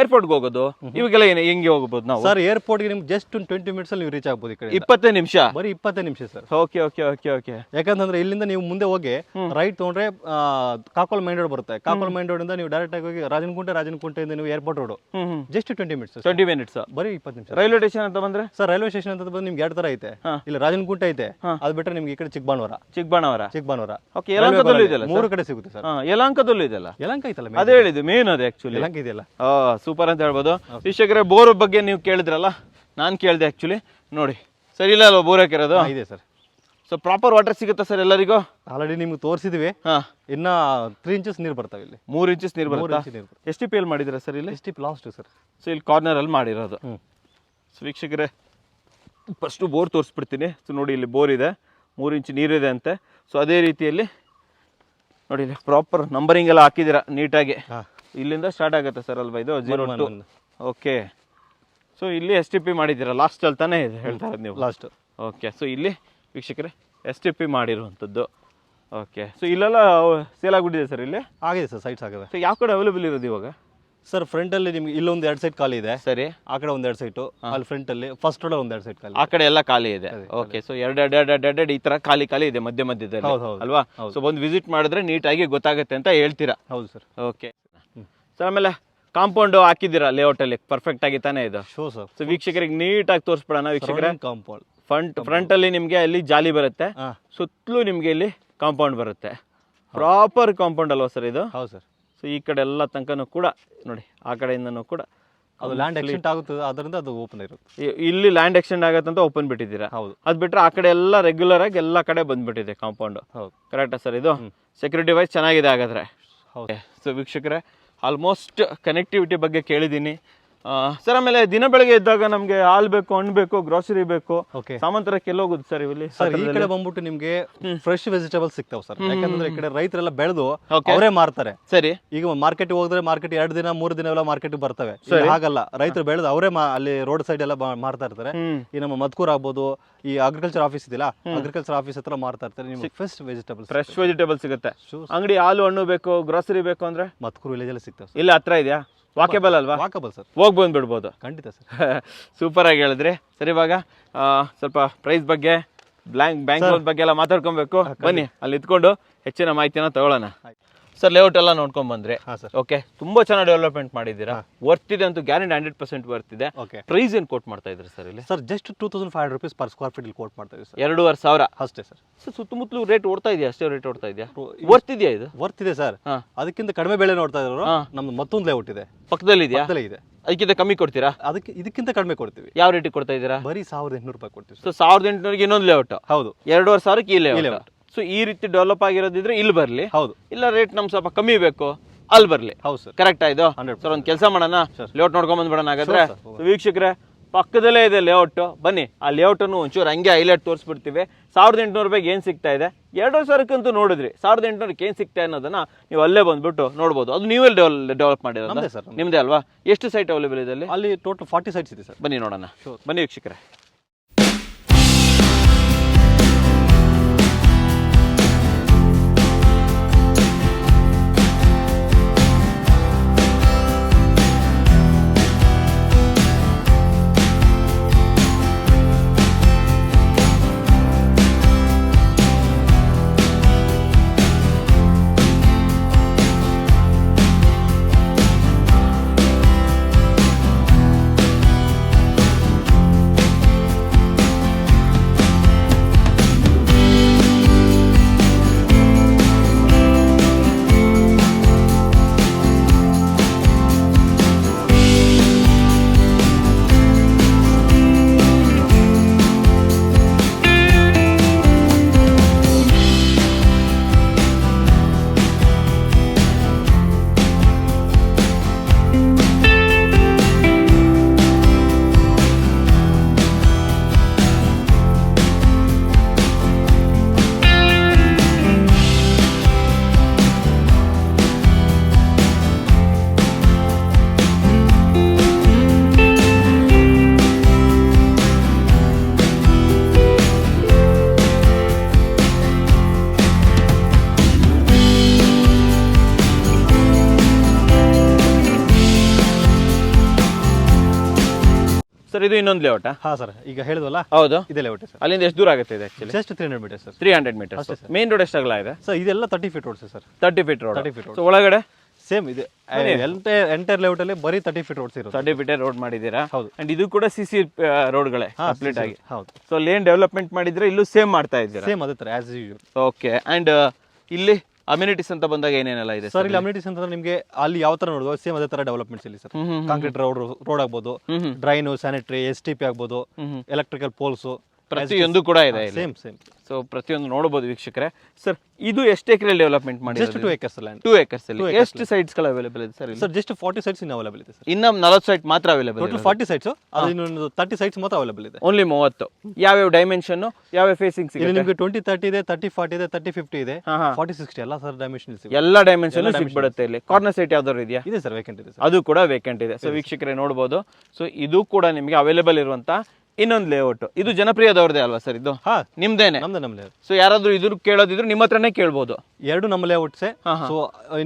ಏರ್ಪೋರ್ಟ್ ಹೋಗೋದು ಇವಾಗೆಲ್ಲ ಏನು ಹೆಂಗೆ ಹೋಗ್ಬೋದು ನಾವು? ಸರ್ ಏರ್ಪೋರ್ಟ್ಗೆ ನಿಮ್ಗೆ ಜಸ್ಟ್ ಒಂದು ಟ್ವೆಂಟಿ ಮಿನಿಟ್ಸ್ ಅಲ್ಲಿ ನೀವು ರೀಚ್ ಆಗ್ಬೋದು ಈ ಕಡೆ ಇಪ್ಪತ್ತೇ ನಿಮಿಷ? ಬರೀ ಇಪ್ಪತ್ತೇ ನಿಮಿಷ sir okay okay okay okay ಯಾಕಂತಂದ್ರೆ ಇಲ್ಲಿಂದ ನೀವು ಮುಂದೆ ಹೋಗಿ ರೈಟ್ ತೊಗೊಂಡ್ರೆ ಕಾಕೋಲ್ ಮೈನ್ ರೋಡ್ ಬರುತ್ತೆ. ಕಾಕೋಲ್ ಮೈನ್ ರೋಡ್ ಇಂದ ನೀವು ಡೈರೆಕ್ಟ್ ಆಗಿ ಹೋಗಿ ರಾಜನಕುಂಟೆ ಇಂದ ನೀವು airport road just twenty minutes twenty minutes ಬರೀ ಇಪ್ಪತ್ತು ನಿಮಿಷ. ರೈಲ್ವೆ ಸ್ಟೇಷನ್ ಅಂತ ಬಂದ್ರೆ? ಸರ್ ರೈಲ್ವೆ ಸ್ಟೇಷನ್ ಅಂತ ಬಂದ್ರೆ ನಿಮ್ಗೆ ಎರಡು ತರ ಐತೆ. ಇಲ್ಲಿ ರಾಜನಕುಂಟೆ ಐತೆ. ಅದು ಬಿಟ್ಟರೆ ನಿಮ್ಗೆ ಈ ಕಡೆ ಚಿಕ್ಕಬಾಣವರ. ಚಿಕ್ಕಬಾಣವರ? ಚಿಕ್ಕಬಾಣವರ. ಓಕೆ ಮೂರು ಕಡೆ ಸಿಗುತ್ತೆ ಸರ್. ಯಲಾಂಕದಲ್ಲೂ ಇದೆಲ್ಲ ಯಲಂಕ ಐತಲ್ಲ ಅದೇ ಹೇಳಿದ್ದು ಮೇನ್ ಅದೇ ಆಕ್ಚುಲಿ ಯಲಂಕ ಇದೆಯಲ್ಲ? ಸೂಪರ್ ಅಂತ ಹೇಳ್ಬೋದು. ಶಿಕ್ಷಕರೇ ಬೋರ್ ಬಗ್ಗೆ ನೀವು ಕೇಳಿದ್ರಲ್ಲ ನಾನು ಕೇಳಿದೆ ಆಕ್ಚುಲಿ ನೋಡಿ ಸರಿ ಇಲ್ಲ ಅಲ್ವಾ ಬೋರ್ ಹಾಕಿರೋದು? ಇದೆ ಸರ್. ಸೊ ಪ್ರಾಪರ್ ವಾಟರ್ ಸಿಗುತ್ತಾ ಸರ್ ಎಲ್ಲರಿಗೂ? ಆಲ್ರೆಡಿ ನಿಮ್ಗೆ ತೋರಿಸಿದ್ವಿ. ಹಾಂ. ಇನ್ನ ತ್ರೀ ಇಂಚಸ್ ನೀರು ಬರ್ತಾವೆ ಇಲ್ಲಿ. ಮೂರು ಇಂಚಸ್ ನೀರು ಬರುತ್ತಾ? ಎಷ್ಟು ಪಿ ಎಲ್ ಮಾಡಿದ್ದೀರಾ ಸರ್ ಇಲ್ಲಿ? ಎಷ್ಟು ಲಾಸ್ಟ್ ಸರ್? ಸೊ ಇಲ್ಲಿ ಕಾರ್ನರಲ್ಲಿ ಮಾಡಿರೋದು. ಸೊ ವೀಕ್ಷಕರೇ ಫಸ್ಟು ಬೋರ್ ತೋರಿಸ್ಬಿಡ್ತೀನಿ. ಸೊ ನೋಡಿ ಇಲ್ಲಿ ಬೋರ್ ಇದೆ. ಮೂರು ಇಂಚ್ ನೀರಿದೆ ಅಂತೆ. ಸೊ ಅದೇ ರೀತಿಯಲ್ಲಿ ನೋಡಿ ಪ್ರಾಪರ್ ನಂಬರಿಂಗ್ ಎಲ್ಲ ಹಾಕಿದ್ದೀರಾ ನೀಟಾಗಿ. ಇಲ್ಲಿಂದ ಸ್ಟಾರ್ಟ್ ಆಗುತ್ತೆ ಸರ್ ಅಲ್ವಾ ಇದು? ಜೀರೋ ಟು ಓಕೆ ಸೊ ಇಲ್ಲಿ ಎಸ್ ಟಿ ಪಿ ಮಾಡಿದ್ದೀರಾ? ಲಾಸ್ಟ್ ಅಲ್ಲಿ ತಾನೇ ಇದೆ ಹೇಳ್ತಾ ಇರೋದು ನೀವು? ಲಾಸ್ಟ್ ಓಕೆ ಸೊ ಇಲ್ಲಿ ವೀಕ್ಷಕರೇ ಎಸ್ ಟಿ ಪಿ ಮಾಡಿರುವಂಥದ್ದು. ಓಕೆ ಸೊ ಇಲ್ಲೆಲ್ಲ ಸೇಲ್ ಆಗಿಬಿಟ್ಟಿದೆ ಸರ್ ಇಲ್ಲಿ? ಆಗಿದೆ ಸರ್ ಸೈಟ್ಸ್ ಆಗಿದೆ ಸೊ ಯಾವ ಕಡೆ ಅವೈಲೇಬಲ್ ಇರೋದು ಇವಾಗ? ಸರ್ ಫ್ರಂಟ್ ಅಲ್ಲಿ ನಿಮ್ಗೆ ಇಲ್ಲೊಂದು ಎರಡು ಸೈಡ್ ಖಾಲಿ ಇದೆ. ಸರಿ. ಆ ಕಡೆ ಒಂದೆರಡು ಎರಡು ಸೈಟು ಅಲ್ಲಿ ಫ್ರಂಟ್ ಅಲ್ಲಿ ಫಸ್ಟ್ ರೋಡ್ ಒಂದ್ ಎರಡು ಸೈಟ್ ಖಾಲಿ ಆ ಕಡೆ ಎಲ್ಲ ಖಾಲಿ ಇದೆ. ಓಕೆ ಸೊ ಎರಡು ಎರಡು ಎರಡು ಎರಡು ಎರಡು ಈ ತರ ಖಾಲಿ ಖಾಲಿ ಇದೆ ಮಧ್ಯ ಮಧ್ಯದಲ್ಲಿ. ಹೌದು, ಹೌದು. ಅಲ್ವಾ. ಸೊ ಒಂದು ವಿಸಿಟ್ ಮಾಡಿದ್ರೆ ನೀಟಾಗಿ ಗೊತ್ತಾಗುತ್ತೆ ಅಂತ ಹೇಳ್ತೀರಾ? ಹೌದು ಸರ್ ಓಕೆ ಸರ್ ಆಮೇಲೆ ಕಾಂಪೌಂಡ್ ಹಾಕಿದ್ದೀರಾ ಲೇಔಟ್ ಅಲ್ಲಿ? ಪರ್ಫೆಕ್ಟ್ ಆಗಿ ತಾನೇ ಇದು? ಶೋ ಸರ್ ಸೊ ವೀಕ್ಷಕರಿಗೆ ನೀಟಾಗಿ ತೋರಿಸ್ಬಿಡೋಣ ವೀಕ್ಷಕರ. ಕಾಂಪೌಂಡ್ ಫ್ರಂಟ್ ಫ್ರಂಟ್ ಅಲ್ಲಿ ನಿಮಗೆ ಅಲ್ಲಿ ಜಾಲಿ ಬರುತ್ತೆ. ಸುತ್ತಲೂ ನಿಮಗೆ ಇಲ್ಲಿ ಕಾಂಪೌಂಡ್ ಬರುತ್ತೆ. ಪ್ರಾಪರ್ ಕಾಂಪೌಂಡ್ ಅಲ್ವಾ ಸರ್ ಇದು? ಹೌದು ಸರ್ ಸೊ ಈ ಕಡೆ ಎಲ್ಲ ತನಕನೂ ಕೂಡ ನೋಡಿ ಆ ಕಡೆಯಿಂದನೂ ಕೂಡ ಅದು ಲ್ಯಾಂಡ್ ಎಕ್ಸ್ಟೆಂಟ್ ಆಗುತ್ತದೆ ಅದರಿಂದ ಅದು ಓಪನ್ ಇರುತ್ತೆ. ಇಲ್ಲಿ ಲ್ಯಾಂಡ್ ಎಕ್ಸ್ಟೆಂಡ್ ಆಗುತ್ತೆ ಅಂತ ಓಪನ್ ಬಿಟ್ಟಿದ್ದೀರಾ? ಹೌದು. ಅದು ಬಿಟ್ಟರೆ ಆ ಕಡೆ ಎಲ್ಲ ರೆಗ್ಯುಲರ್ ಆಗಿ ಎಲ್ಲ ಕಡೆ ಬಂದ್ಬಿಟ್ಟಿದೆ ಕಾಂಪೌಂಡ್ ಹೌದು. ಕರೆಕ್ಟಾ ಸರ್ ಇದು? ಸೆಕ್ಯೂರಿಟಿ ವೈಸ್ ಚೆನ್ನಾಗಿದೆ ಹಾಗಾದ್ರೆ. ಹೌದು. ಸೊ ವೀಕ್ಷಕರೇ ಆಲ್ಮೋಸ್ಟ್ ಕನೆಕ್ಟಿವಿಟಿ ಬಗ್ಗೆ ಕೇಳಿದ್ದೀನಿ. ಸರ್ ಆಮೇಲೆ ದಿನ ಬೆಳಗ್ಗೆ ಇದ್ದಾಗ ನಮಗೆ ಹಾಲು ಬೇಕು ಹಣ್ಣು ಬೇಕು ಗ್ರೋಸರಿ ಬೇಕು. ಓಕೆ. ಸಾಮಂತರಕ್ಕೆ ಎಲ್ಲಿ ಹೋಗುದು ಸರ್ ಇಲ್ಲಿ ಸರ್ ಈ ಕಡೆ ಬಂದ್ಬಿಟ್ಟು ನಿಮ್ಗೆ ಫ್ರೆಶ್ ವೆಜಿಟೇಬಲ್ ಸಿಗ್ತಾವೆ ಸರ್. ಯಾಕಂದ್ರೆ ಈ ಕಡೆ ರೈತರೆಲ್ಲ ಬೆಳೆದು ಅವರೇ ಮಾರ್ತಾರೆ. ಸರಿ. ಈಗ ಮಾರ್ಕೆಟ್ ಹೋದ್ರೆ ಮಾರ್ಕೆಟ್ ಎರಡು ದಿನ ಮೂರು ದಿನ ಎಲ್ಲ ಮಾರ್ಕೆಟ್ ಬರ್ತವೆ. ಹಾಗಲ್ಲ. ರೈತರು ಬೆಳೆದು ಅವರೇ ಅಲ್ಲಿ ರೋಡ್ ಸೈಡ್ ಎಲ್ಲ ಮಾರ್ತಾ ಇರ್ತಾರೆ. ಈ ನಮ್ಮ ಮದ್ಕೂರ್ ಆಗ್ಬೋದು ಈ ಅಗ್ರಿಕಲ್ಚರ್ ಆಫೀಸ್ ಇದೆಯಲ್ಲ ಅಗ್ರಿಕಲ್ಚರ್ ಆಫೀಸ್ ಹತ್ರ ಮಾರ್ತಾ ಇರ್ತಾರೆ. ನಿಮ್ಗೆ ಫ್ರೆಶ್ ವೆಜಿಟೇಬಲ್ ಫ್ರೆಶ್ ವೆಜಿಟೇಬಲ್ ಸಿಗುತ್ತೆ. ಅಂಗಡಿ ಹಾಲು ಹಣ್ಣು ಬೇಕು ಗ್ರೋಸರಿ ಬೇಕು ಅಂದ್ರೆ? ಮತ್ಕೂರು ವಿಲೇಜ್ ಅಲ್ಲಿ ಸಿಗ್ತಾವೆ ಇಲ್ಲಿ ಹತ್ರ ಇದೆಯಾ? ವಾಕೇಬಲ್ ಅಲ್ವಾ? ವಾಕಬಲ್ ಸರ್ ಹೋಗಿ ಬಂದ್ಬಿಡ್ಬೋದು ಖಂಡಿತ ಸರ್ ಸೂಪರ್ [laughs] ಆಗಿ ಹೇಳಿದ್ರಿ. ಸರಿ ಇವಾಗ ಸ್ವಲ್ಪ ಪ್ರೈಸ್ ಬಗ್ಗೆ ಬ್ಯಾಂಕ್ ಬ್ಯಾಂಕ್ ಬಗ್ಗೆ ಎಲ್ಲ ಮಾತಾಡ್ಕೊಬೇಕು. ಬನ್ನಿ ಅಲ್ಲಿ ಇದ್ಕೊಂಡು ಹೆಚ್ಚಿನ ಮಾಹಿತಿನ ತಗೊಳ್ಳೋಣ. ಸರ್ ಲೇಔಟ್ ಎಲ್ಲ ನೋಡ್ಕೊಂಡ್ ಬಂದ್ರೆ. ಹಾ ಸರ್. ಓಕೆ ತುಂಬಾ ಚೆನ್ನಾಗಿ ಡೆವಲಪ್ಮೆಂಟ್ ಮಾಡಿದ್ದೀರಾ? ವರ್ತ್ ಇದೆ ಅಂತ ಗ್ಯಾರಂಟಿ ಹಂಡ್ರೆಡ್ ಪರ್ಸೆಂಟ್ ವರ್ತ್ ಇದೆ. ಓಕೆ ಪ್ರೈಸ್ ಏನ್ ಕೋಟ್ ಮಾಡ್ತಾ ಇದ್ರಿ ಸರ್ ಇಲ್ಲಿ? Sir just two thousand five hundred rupees per square feet ಇಲ್ಲಿ ಕೋಟ್ ಮಾಡ್ತಾ ಇದ್ದೀವಿ ಸರ್. ಎರಡೂವರೆ ಸಾವಿರ? ಅಷ್ಟೇ ಸರ್. ಸರ್ ಸುತ್ತಮುತ್ತಲು ರೇಟ್ ಓಡ್ತಾ ಇದೆಯಾ? ಅಷ್ಟೇ ರೇಟ್ ಓಡ್ತಾ ಇದೆಯಾ? ವರ್ತ್ ಇದೆಯಾ ಇದು? ವರ್ತ್ ಇದೆ ಸರ್. ಹಾ. ಅದಕ್ಕಿಂತ ಕಡಿಮೆ ಬೆಲೆ ನೋಡ್ತಾ ಇದ್ರು. ನಮ್ದು ಮತ್ತೊಂದು ಲೇಔಟ್ ಇದೆ. ಪಕ್ಕದಲ್ಲಿ ಇದೆಯಾ ಇದೆ. ಅದಕ್ಕಿಂತ ಕಮ್ಮಿ ಕೊಡ್ತೀರಾ? ಅದಕ್ಕೆ ಇದಕ್ಕಿಂತ ಕಡಿಮೆ ಕೊಡ್ತೀವಿ. ಯಾವ ರೇಟ್ ಕೊಡ್ತಾ ಇದ್ದೀರಾ? ಬರೀ ಸಾವಿರದ ಎಂಟುನೂರು ರೂಪಾಯಿ ಕೊಡ್ತೀವಿ ಸೊ ಸಾವಿರದ ಎಂಟುನೂರಿಗೆ ಇನ್ನೊಂದು ಲೇಔಟ್ ಹೌದು. ಎರಡೂವರೆ ಸಾವಿರಕ್ಕೆ ಈ ಲೇಔಟ್. ಸೊ ಈ ರೀತಿ ಡೆವಲಪ್ ಆಗಿರೋದಿದ್ರೆ ಇಲ್ಲಿ ಬರಲಿ. ಹೌದು. ಇಲ್ಲ ರೇಟ್ ನಮ್ ಸ್ವಲ್ಪ ಕಮ್ಮಿ ಬೇಕು. ಅಲ್ಲಿ ಬರಲಿ. ಹೌದು ಸರ್. ಕರೆಕ್ಟ್ ಆಯ್ತು 100%. ಸರ್ ಒಂದು ಕೆಲಸ ಮಾಡೋಣ? ಲೇಔಟ್ ನೋಡ್ಕೊಂಡ್ ಬಂದ್ಬಿಡೋಣ ಹಾಗಾದ್ರೆ. ವೀಕ್ಷಕರೇ ಪಕ್ಕದಲ್ಲೇ ಇದೆ ಲೇಔಟ್ ಬನ್ನಿ. ಆ ಲೇಔಟ್ ಅನ್ನು ಒಂಚೂರು ಹಂಗೆ ಹೈಲೈಟ್ ತೋರಿಸ್ಬಿಡ್ತೀವಿ. ಸಾವಿರದ ಎಂಟುನೂರು ರೂಪಾಯಿಗೆ ಏನು ಸಿಗ್ತಾ ಇದೆ? ಎರಡು ಸಾವಿರಕ್ಕಂತೂ ನೋಡಿದ್ರಿ. ಸಾವಿರದ ಎಂಟುನೂರಕ್ಕೆ ಏನು ಸಿಗ್ತಾ ಅನ್ನೋದನ್ನ ನೀವು ಅಲ್ಲೇ ಬಂದ್ಬಿಟ್ಟು ನೋಡ್ಬೋದು. ಅದು ನೀವೇ ಡೆವಲಪ್ ಮಾಡಿರೋದು? ನಮ್ದೇ ಸರ್. ನಿಮ್ದೇ. ಅಲ್ವಾ? ಎಷ್ಟು ಸೈಟ್ ಅವೈಲೇಬಲ್ ಇದೆ ಅಲ್ಲಿ? ಅಲ್ಲಿ ಟೋಟಲ್ ಫಾರ್ಟಿ ಸೈಟ್ಸ್ ಇದೆ ಸರ್. ಬನ್ನಿ ನೋಡೋಣ. ಬನ್ನಿ ವೀಕ್ಷಕರೇ. ಇದು ಇನ್ನೊಂದು ಲೇಔಟ್ ಹಾ ಸರ್ ಈಗ ಹೇಳಿದ್ವಲ್ಲ? ಹೌದು. ಇದೇ ಲೇಔಟ್ ಸರ್. ಅಲ್ಲಿಂದ ಎಷ್ಟು ದೂರ ಆಗುತ್ತೆ ಇದೆ actually just three hundred metre sir. Three hundred metres main road ಎಷ್ಟು ಅಗಲ ಇದೆ? ಸರ್ ಇದೆಲ್ಲ thirty feet roads sir thirty feet road 30 feet road. So ಒಳಗಡೆ? ಸೇಮ್ ಇದೆ. ಎಂಟೈರ್ ಲೇಔಟ್ ಅಲ್ಲಿ ಬರೀ ತರ್ಟಿ ಫೀಟ್ ರೋಡ್ಸ್ ಇರೋದು. ತರ್ಟಿ ಫೀಟ್ ರೋಡ್ ಮಾಡಿದ್ದೀರಾ? ಹೌದು. ಅಂಡ್ ಇದು ಕೂಡ ಸಿ ಸಿ ರೋಡ್ಗಳೇ ಕಂಪ್ಲೀಟ್ ಆಗಿ. ಹೌದು. ಸೊ ಲೇನ್ ಡೆವಲಪ್ಮೆಂಟ್ ಮಾಡಿದ್ರೆ ಇಲ್ಲೂ ಸೇಮ್ ಮಾಡ್ತಾ ಇದ್ದೀರಾ? ಸೇಮ್ ಅದೇ ತರ ಆಸ್ ಯೂಶುವಲ್ ಓಕೆ ಅಂಡ್ ಇಲ್ಲಿ ಅಮ್ಯುನಿಟೀಸ್ ಅಂತ ಬಂದಾಗ ಏನೇನೆಲ್ಲ ಇದೆ ಸರ್ ಇಲ್ಲಿ ಅಮ್ಯುನಿಟೀಸ್ ಅಂತಂದ್ರೆ ನಿಮಗೆ ಅಲ್ಲಿ ಯಾವ ತರ ನೋಡೋದು ಸೇಮ್ ಅದೇ ತರ ಡೆವಲಪ್ಮೆಂಟ್ಸ್ ಇಲ್ಲಿ ಸರ್ ಕಾಂಕ್ರೀಟ್ ರೋಡ್ ರೋಡ್ ಆಗ್ಬೋದು. Drain sanitary S T P ಆಗ್ಬೋದು. ಎಲೆಕ್ಟ್ರಿಕಲ್ ಪೋಲ್ಸ್ ಪ್ರತಿಯೊಂದು ಕೂಡ ಇದೆ ಸೇಮ್ ಸೇಮ್ ಸೊ ಪ್ರತಿಯೊಂದು ನೋಡಬಹುದು ವೀಕ್ಷಕರೇ. ಸರ್ ಇದು ಎಷ್ಟು ಎಕರೆ development just two acres land two acres ಅಲ್ಲಿ. ಎಷ್ಟು ಸೈಟ್ಸ್ಗಳು ಅವೈಲೇಬಲ್ ಇದೆ sir sir just forty sites ಇನ್ನು ಅವೈಲೇಬಲ್ ಇದೆ ಸರ್ ಇನ್ನ ನಲವತ್ತು ಸೈಟ್ ಮಾತ್ರ ಅವೈಲೇಬಲ್ ಟೋಟಲ್ ಫಾರ್ಟಿ ಸೈಟ್ಸ್ ಅದು ಇನ್ನೊಂದು ತರ್ಟಿ ಸೈಟ್ಸ್ ಮಾತ್ರ ಅವೈಲೇಬಲ್ ಇದೆ. ಓನ್ಲಿ ಮೂವತ್ತು. ಯಾವ್ಯಾವ ಡೈಮೆನ್ಷನ್ ಯಾವ ಫೇಸಿಂಗ್ ಸಿಗುತ್ತೆ? ನಿಮಗೆ ಟ್ವೆಂಟಿ ತರ್ಟಿ ಇದೆ ತರ್ಟಿ ಫಾರ್ಟಿ ಇದೆ ತರ್ಟಿ ಫಿಫ್ಟಿ ಇದೆ. ಫಾರ್ಟಿ ಸಿಕ್ಸ್ಟಿ ಎಲ್ಲ ಸರ್ ಡೈಮೆನ್ಷನ್ ಎಲ್ಲ ಡೈಮೆನ್ಷನ್ ಸಿಗ್ಬಿಡುತ್ತೆ ಇಲ್ಲಿ. ಕಾರ್ನರ್ ಸೈಟ್ ಯಾವ್ದಾದ್ರು ಇದೆಯಾ? ಇದೆ ಸರ್ ವೇಕೆಂಟ್ ಇದೆ ಅದು ಕೂಡ ವೇಕೆಂಟ್ ಇದೆ. ಸೊ ವೀಕ್ಷಕರೇ ನೋಡ್ಬೋದು. ಸೊ ಇದು ಕೂಡ ನಿಮಗೆ ಅವೈಲೇಬಲ್ ಇರುವಂತ ಇನ್ನೊಂದು ಲೇಔಟ್ ಇದು ಜನಪ್ರಿಯದವ್ರದೇ ಅಲ್ವಾ ಸರ್ ಇದು? ಹಾ. ನಿಮ್ದೇನೆ? ನಮ್ದು ನಮ್ಮ ಲೇಔಟ್ ಸೊ ಯಾರಾದ್ರೂ ಇದ್ರ ಕೇಳೋದಿದ್ರು ನಿಮ್ಮ ಹತ್ರನೇ ಕೇಳ್ಬೋದು. ಎರಡು ನಮ್ಮ ಲೇಔಟ್ಸೇ ಸೊ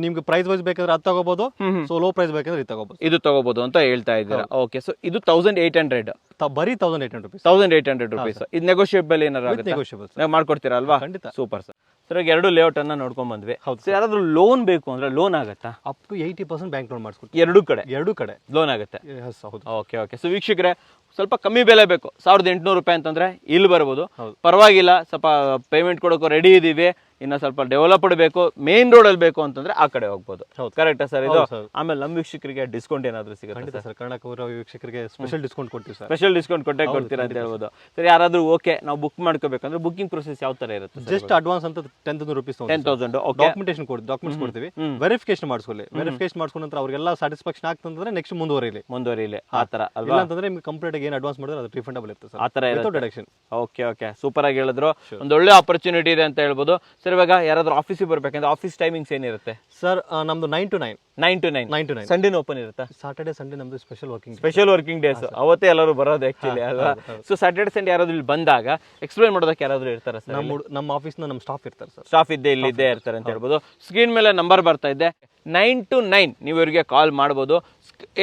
ನಿಮ್ಗೆ ಪ್ರೈಸ್ ವೈಸ್ ಬೇಕಾದ್ರೆ ಅದು ತಗೋಬಹುದು ಸೊ ಲೋ ಪ್ರೈಸ್ ಬೇಕಂದ್ರೆ ಇದು ತಗೋಬಹುದು ಇದು ತಗೋಬಹುದು ಅಂತ ಹೇಳ್ತಾ ಇದ್ದೀರಾ? ಓಕೆ ಸೊ ಇದು ತೌಸಂಡ್ ಏಟ್ ಹಂಡ್ರೆಡ್ ಬರೀ thousand eight hundred rupees thousand eight hundred rupees ಇದು ನೆಗೋಷಿಯೇಬಲ್ ಏನಾರು ನೆಗೋಷಿಯಬಲ್ ಮಾಡ್ಕೊಡ್ತೀರಾ ಅಲ್ವಾ? ಖಂಡಿತ. ಸೂಪರ್ ಸರ್ ಸರ್ ಎರಡು ಲೇಔಟ್ ಅನ್ನ ನೋಡ್ಕೊಂಡ್ ಬಂದ್ವಿ. ಸರ್. ಯಾರಾದ್ರೂ ಲೋನ್ ಬೇಕು ಅಂದ್ರೆ ಲೋನ್ ಆಗುತ್ತಾ? Up to eighty percent bank loan ಮಾಡಿಸ್ಕೊಡ್ತೀವಿ. ಎರಡು ಕಡೆ? ಎರಡು ಕಡೆ. ಲೋನ್ ಆಗುತ್ತೆ. ಹೌದು. ಓಕೆ ಓಕೆ ಸೊ ವೀಕ್ಷಕರೇ ಸ್ವಲ್ಪ ಕಮ್ಮಿ ಬೆಲೆ ಬೇಕು. ಸಾವಿರದ ಎಂಟುನೂರು ರೂಪಾಯಿ ಅಂತಂದ್ರೆ ಇಲ್ಲಿ ಬರ್ಬೋದು. ಪರವಾಗಿಲ್ಲ ಸ್ವಲ್ಪ ಪೇಮೆಂಟ್ ಕೊಡೋಕೆ ರೆಡಿ ಇದೀವಿ. ಇನ್ನು ಸ್ವಲ್ಪ ಡೆವಲಪ್ಡ್ ಬೇಕು ಮೇನ್ ರೋಡ್ ಅಲ್ಲಿ ಬೇಕು ಅಂತಂದ್ರೆ ಆ ಕಡೆ ಹೋಗ್ಬೋದು. Correct sir? ಇದು. ಆಮೇಲೆ ನಮ್ಮ ವೀಕ್ಷಕರಿಗೆ ಡಿಸ್ಕೌಂಟ್ ಏನಾದರೂ ಸಿಗುತ್ತೆ ಸರ್? ಕರ್ನಾಟಕ ವೀಕ್ಷಕರಿಗೆ ಸ್ಪೆಷಲ್ ಡಿಸ್ಕೌಂಟ್ ಕೊಡ್ತೀವಿ ಸರ್. ಸ್ಪೆಷಲ್ ಡಿಸ್ಕೌಂಟ್ ಕೊಟ್ಟೆ ಕೊಡ್ತೀರಾ ಅಂತ ಹೇಳ್ಬೋದು. ಸರ್. ಯಾರಾದ್ರೂ ಓಕೆ ನಾವು ಬುಕ್ ಮಾಡ್ಕೋಬೇಕಂದ್ರೆ ಬುಕ್ಕಿಂಗ್ ಪ್ರೊಸೆಸ್ ಯಾವ ತರ ಇರುತ್ತೆ ಜಸ್ಟ್ ಅಡ್ವಾನ್ಸ್ ಅಂತ ten thousand rupees ten thousand documentation documentation ಕೊಡಿ ಡಾಕ್ಯುಮೆಂಟ್ಸ್ ಕೊಡ್ತೀವಿ. ವೆರಿಫಿಕೇಶನ್ ಮಾಡಿಸ್ಕೊಳ್ಳಿ. ವೆರಿಫಿಕೇಶನ್ ಮಾಡಿಸ್ಕೊಂಡ್ರೆ ಅವ್ರಿಗೆಲ್ಲ ಸ್ಯಾಟಿಸ್ಫ್ಯಾಕ್ಷನ್ ಆಗ್ತಂದ್ರೆ ನೆಕ್ಸ್ಟ್ ಮುಂದುವರಿಲಿ. ಮುಂದುವರಿಲಿ. ಆ ತರ ಇಲ್ಲ ಅಲ್ವಾ? ಅಂತಂದ್ರೆ ನಿಮ್ಗೆ ಕಂಪ್ಲೀಟ್ ಆಗಿ ಏನು ಅಡ್ವಾನ್ಸ್ ಮಾಡಿದ್ರೆ ಅದು ರಿಫಂಡಬಲ್ ಇರುತ್ತೆ ಆ ಥರ ವಿತೌಟ್ ಇರುತ್ತೆ. ಡಿಡಕ್ಷನ್ ಓಕೆ ಓಕೆ ಸೂಪರ್ ಆಗಿ ಹೇಳಿದ್ರು. ಒಂದು ಒಳ್ಳೆ ಆಪರ್ಚುನಿಟಿ ಇದೆ ಅಂತ ಹೇಳ್ಬೋದು. ಸರ್ ಇವಾಗ ಯಾರಾದರೂ ಆಫೀಸಿಗೆ ಬರಬೇಕಂದ್ರೆ ಆಫೀಸ್ ಟೈಮಿಂಗ್ಸ್ ಏನಿರುತ್ತೆ ಸರ್ ನಮ್ದು nine to nine nine to nine nine to nine ಸಂಡೇನ open ಇರುತ್ತೆ? ಸಾಟರ್ಡೆ ಸಂಡೇ ನಮ್ದು special working special working days ಅವತ್ತೇ ಎಲ್ಲರೂ ಬರೋದು ಆ್ಯಕ್ಚುಲಿ ಅಲ್ವಾ? ಸೊ ಸ್ಯಾಟರ್ಡೆ ಸಂಡೇ ಯಾರಾದ್ರೂ ಇಲ್ಲಿ ಬಂದಾಗ ಎಕ್ಸ್ಪ್ಲೈನ್ ಮಾಡೋದಕ್ಕೆ ಯಾರಾದರೂ ಇರ್ತಾರೆ ಸರ್ ನಮ್ಮ ನಮ್ಮ ಆಫೀಸ್ನ ನಮ್ಮ ಸ್ಟಾಫ್ ಇರ್ತಾರೆ ಸರ್ ಸ್ಟಾಫ್ ಇದ್ದೇ ಇಲ್ಲಿ ಇದ್ದೇ ಇರ್ತಾರೆ. ಅಂತ ಹೇಳ್ಬೋದು. ಸ್ಕ್ರೀನ್ ಮೇಲೆ ನಂಬರ್ ಬರ್ತಾ ಇದೆ. ನೈನ್ ಟು ನೈನ್ ನೀವು ಇವರಿಗೆ ಕಾಲ್ ಮಾಡ್ಬೋದು.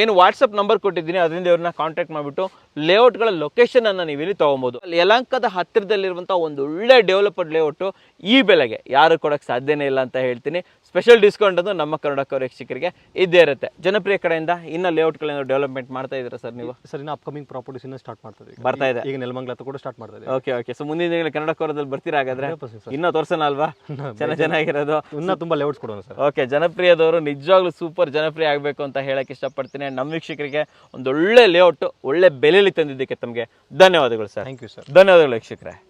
ಏನು ವಾಟ್ಸಪ್ ನಂಬರ್ ಕೊಟ್ಟಿದ್ದೀನಿ ಅದರಿಂದ ಇವ್ರನ್ನ ಕಾಂಟ್ಯಾಕ್ಟ್ ಮಾಡಿಬಿಟ್ಟು ಲೇಔಟ್ಗಳ ಲೊಕೇಶನ್ ಅನ್ನ ನೀವು ಇಲ್ಲಿ ತಗೊಬೋದು. ಯಲಂಕದ ಹತ್ತಿರದಲ್ಲಿರುವಂಥ ಒಂದು ಒಳ್ಳೆ ಡೆವಲಪ್ಡ್ ಲೇಔಟು ಈ ಬೆಲೆಗೆ ಯಾರು ಕೊಡೋಕ್ಕೆ ಸಾಧ್ಯನೇ ಇಲ್ಲ ಅಂತ ಹೇಳ್ತೀನಿ. ಸ್ಪೆಷಲ್ ಡಿಸ್ಕೌಂಟ್ ಅದು ನಮ್ಮ ಕನ್ನಡ ವೀಕ್ಷಕರಿಗೆ ಇದ್ದೇ ಇರುತ್ತೆ. ಜನಪ್ರಿಯ ಕಡೆಯಿಂದ ಇನ್ನ ಲೇಔಟ್ಗಳೇನೋ ಡೆವಲಪ್ಮೆಂಟ್ ಮಾಡ್ತಾ ಇದ್ದೀರಾ ಸರ್ ನೀವು? ಸರ್ ಇನ್ನು ಅಪ್ಕಮಿಂಗ್ ಪ್ರಾಪರ್ಟೀಸ್ ಇನ್ನೂ ಸ್ಟಾರ್ಟ್ ಮಾಡ್ತಾ ಇದೆ ಬರ್ತಾ ಇದೆ. ಈಗ ನೆಲಮಂಗ್ಲ ಕೂಡ ಸ್ಟಾರ್ಟ್ ಮಾಡ್ತಾ ಇದೆ ಓಕೆ ಓಕೆ ಸೊ ಮುಂದಿನ ದಿನಗಳಲ್ಲಿ ಕನ್ನಡ ಕೋರದಲ್ಲಿ ಬರ್ತೀರಾ ಹಾಗಾದ್ರೆ? 100% ಇನ್ನೂ ತೋರ್ಸೋಣ ಅಲ್ವಾ? ಚೆನ್ನಾಗಿ ಚೆನ್ನಾಗಿರೋದು. ಇನ್ನೂ ತುಂಬಾ ಲೇಔಟ್ಸ್ ಕೊಡೋಣ ಸರ್. ಓಕೆ ಜನಪ್ರಿಯದವರು ನಿಜವಾಗ್ಲೂ ಸೂಪರ್ ಜನಪ್ರಿಯ ಆಗಬೇಕು ಅಂತ ಹೇಳಕ್ ಇಷ್ಟಪಡ್ತೀನಿ. ನಮ್ಮ ವೀಕ್ಷಕರಿಗೆ ಒಂದು ಒಳ್ಳೆ ಲೇಔಟ್ ಒಳ್ಳೆ ಬೆಲೆಯಲ್ಲಿ ತಂದಿದ್ದಕ್ಕೆ ತಮಗೆ ಧನ್ಯವಾದಗಳು ಸರ್. ಥ್ಯಾಂಕ್ ಯು ಸರ್ ಧನ್ಯವಾದಗಳು ವೀಕ್ಷಕರೇ.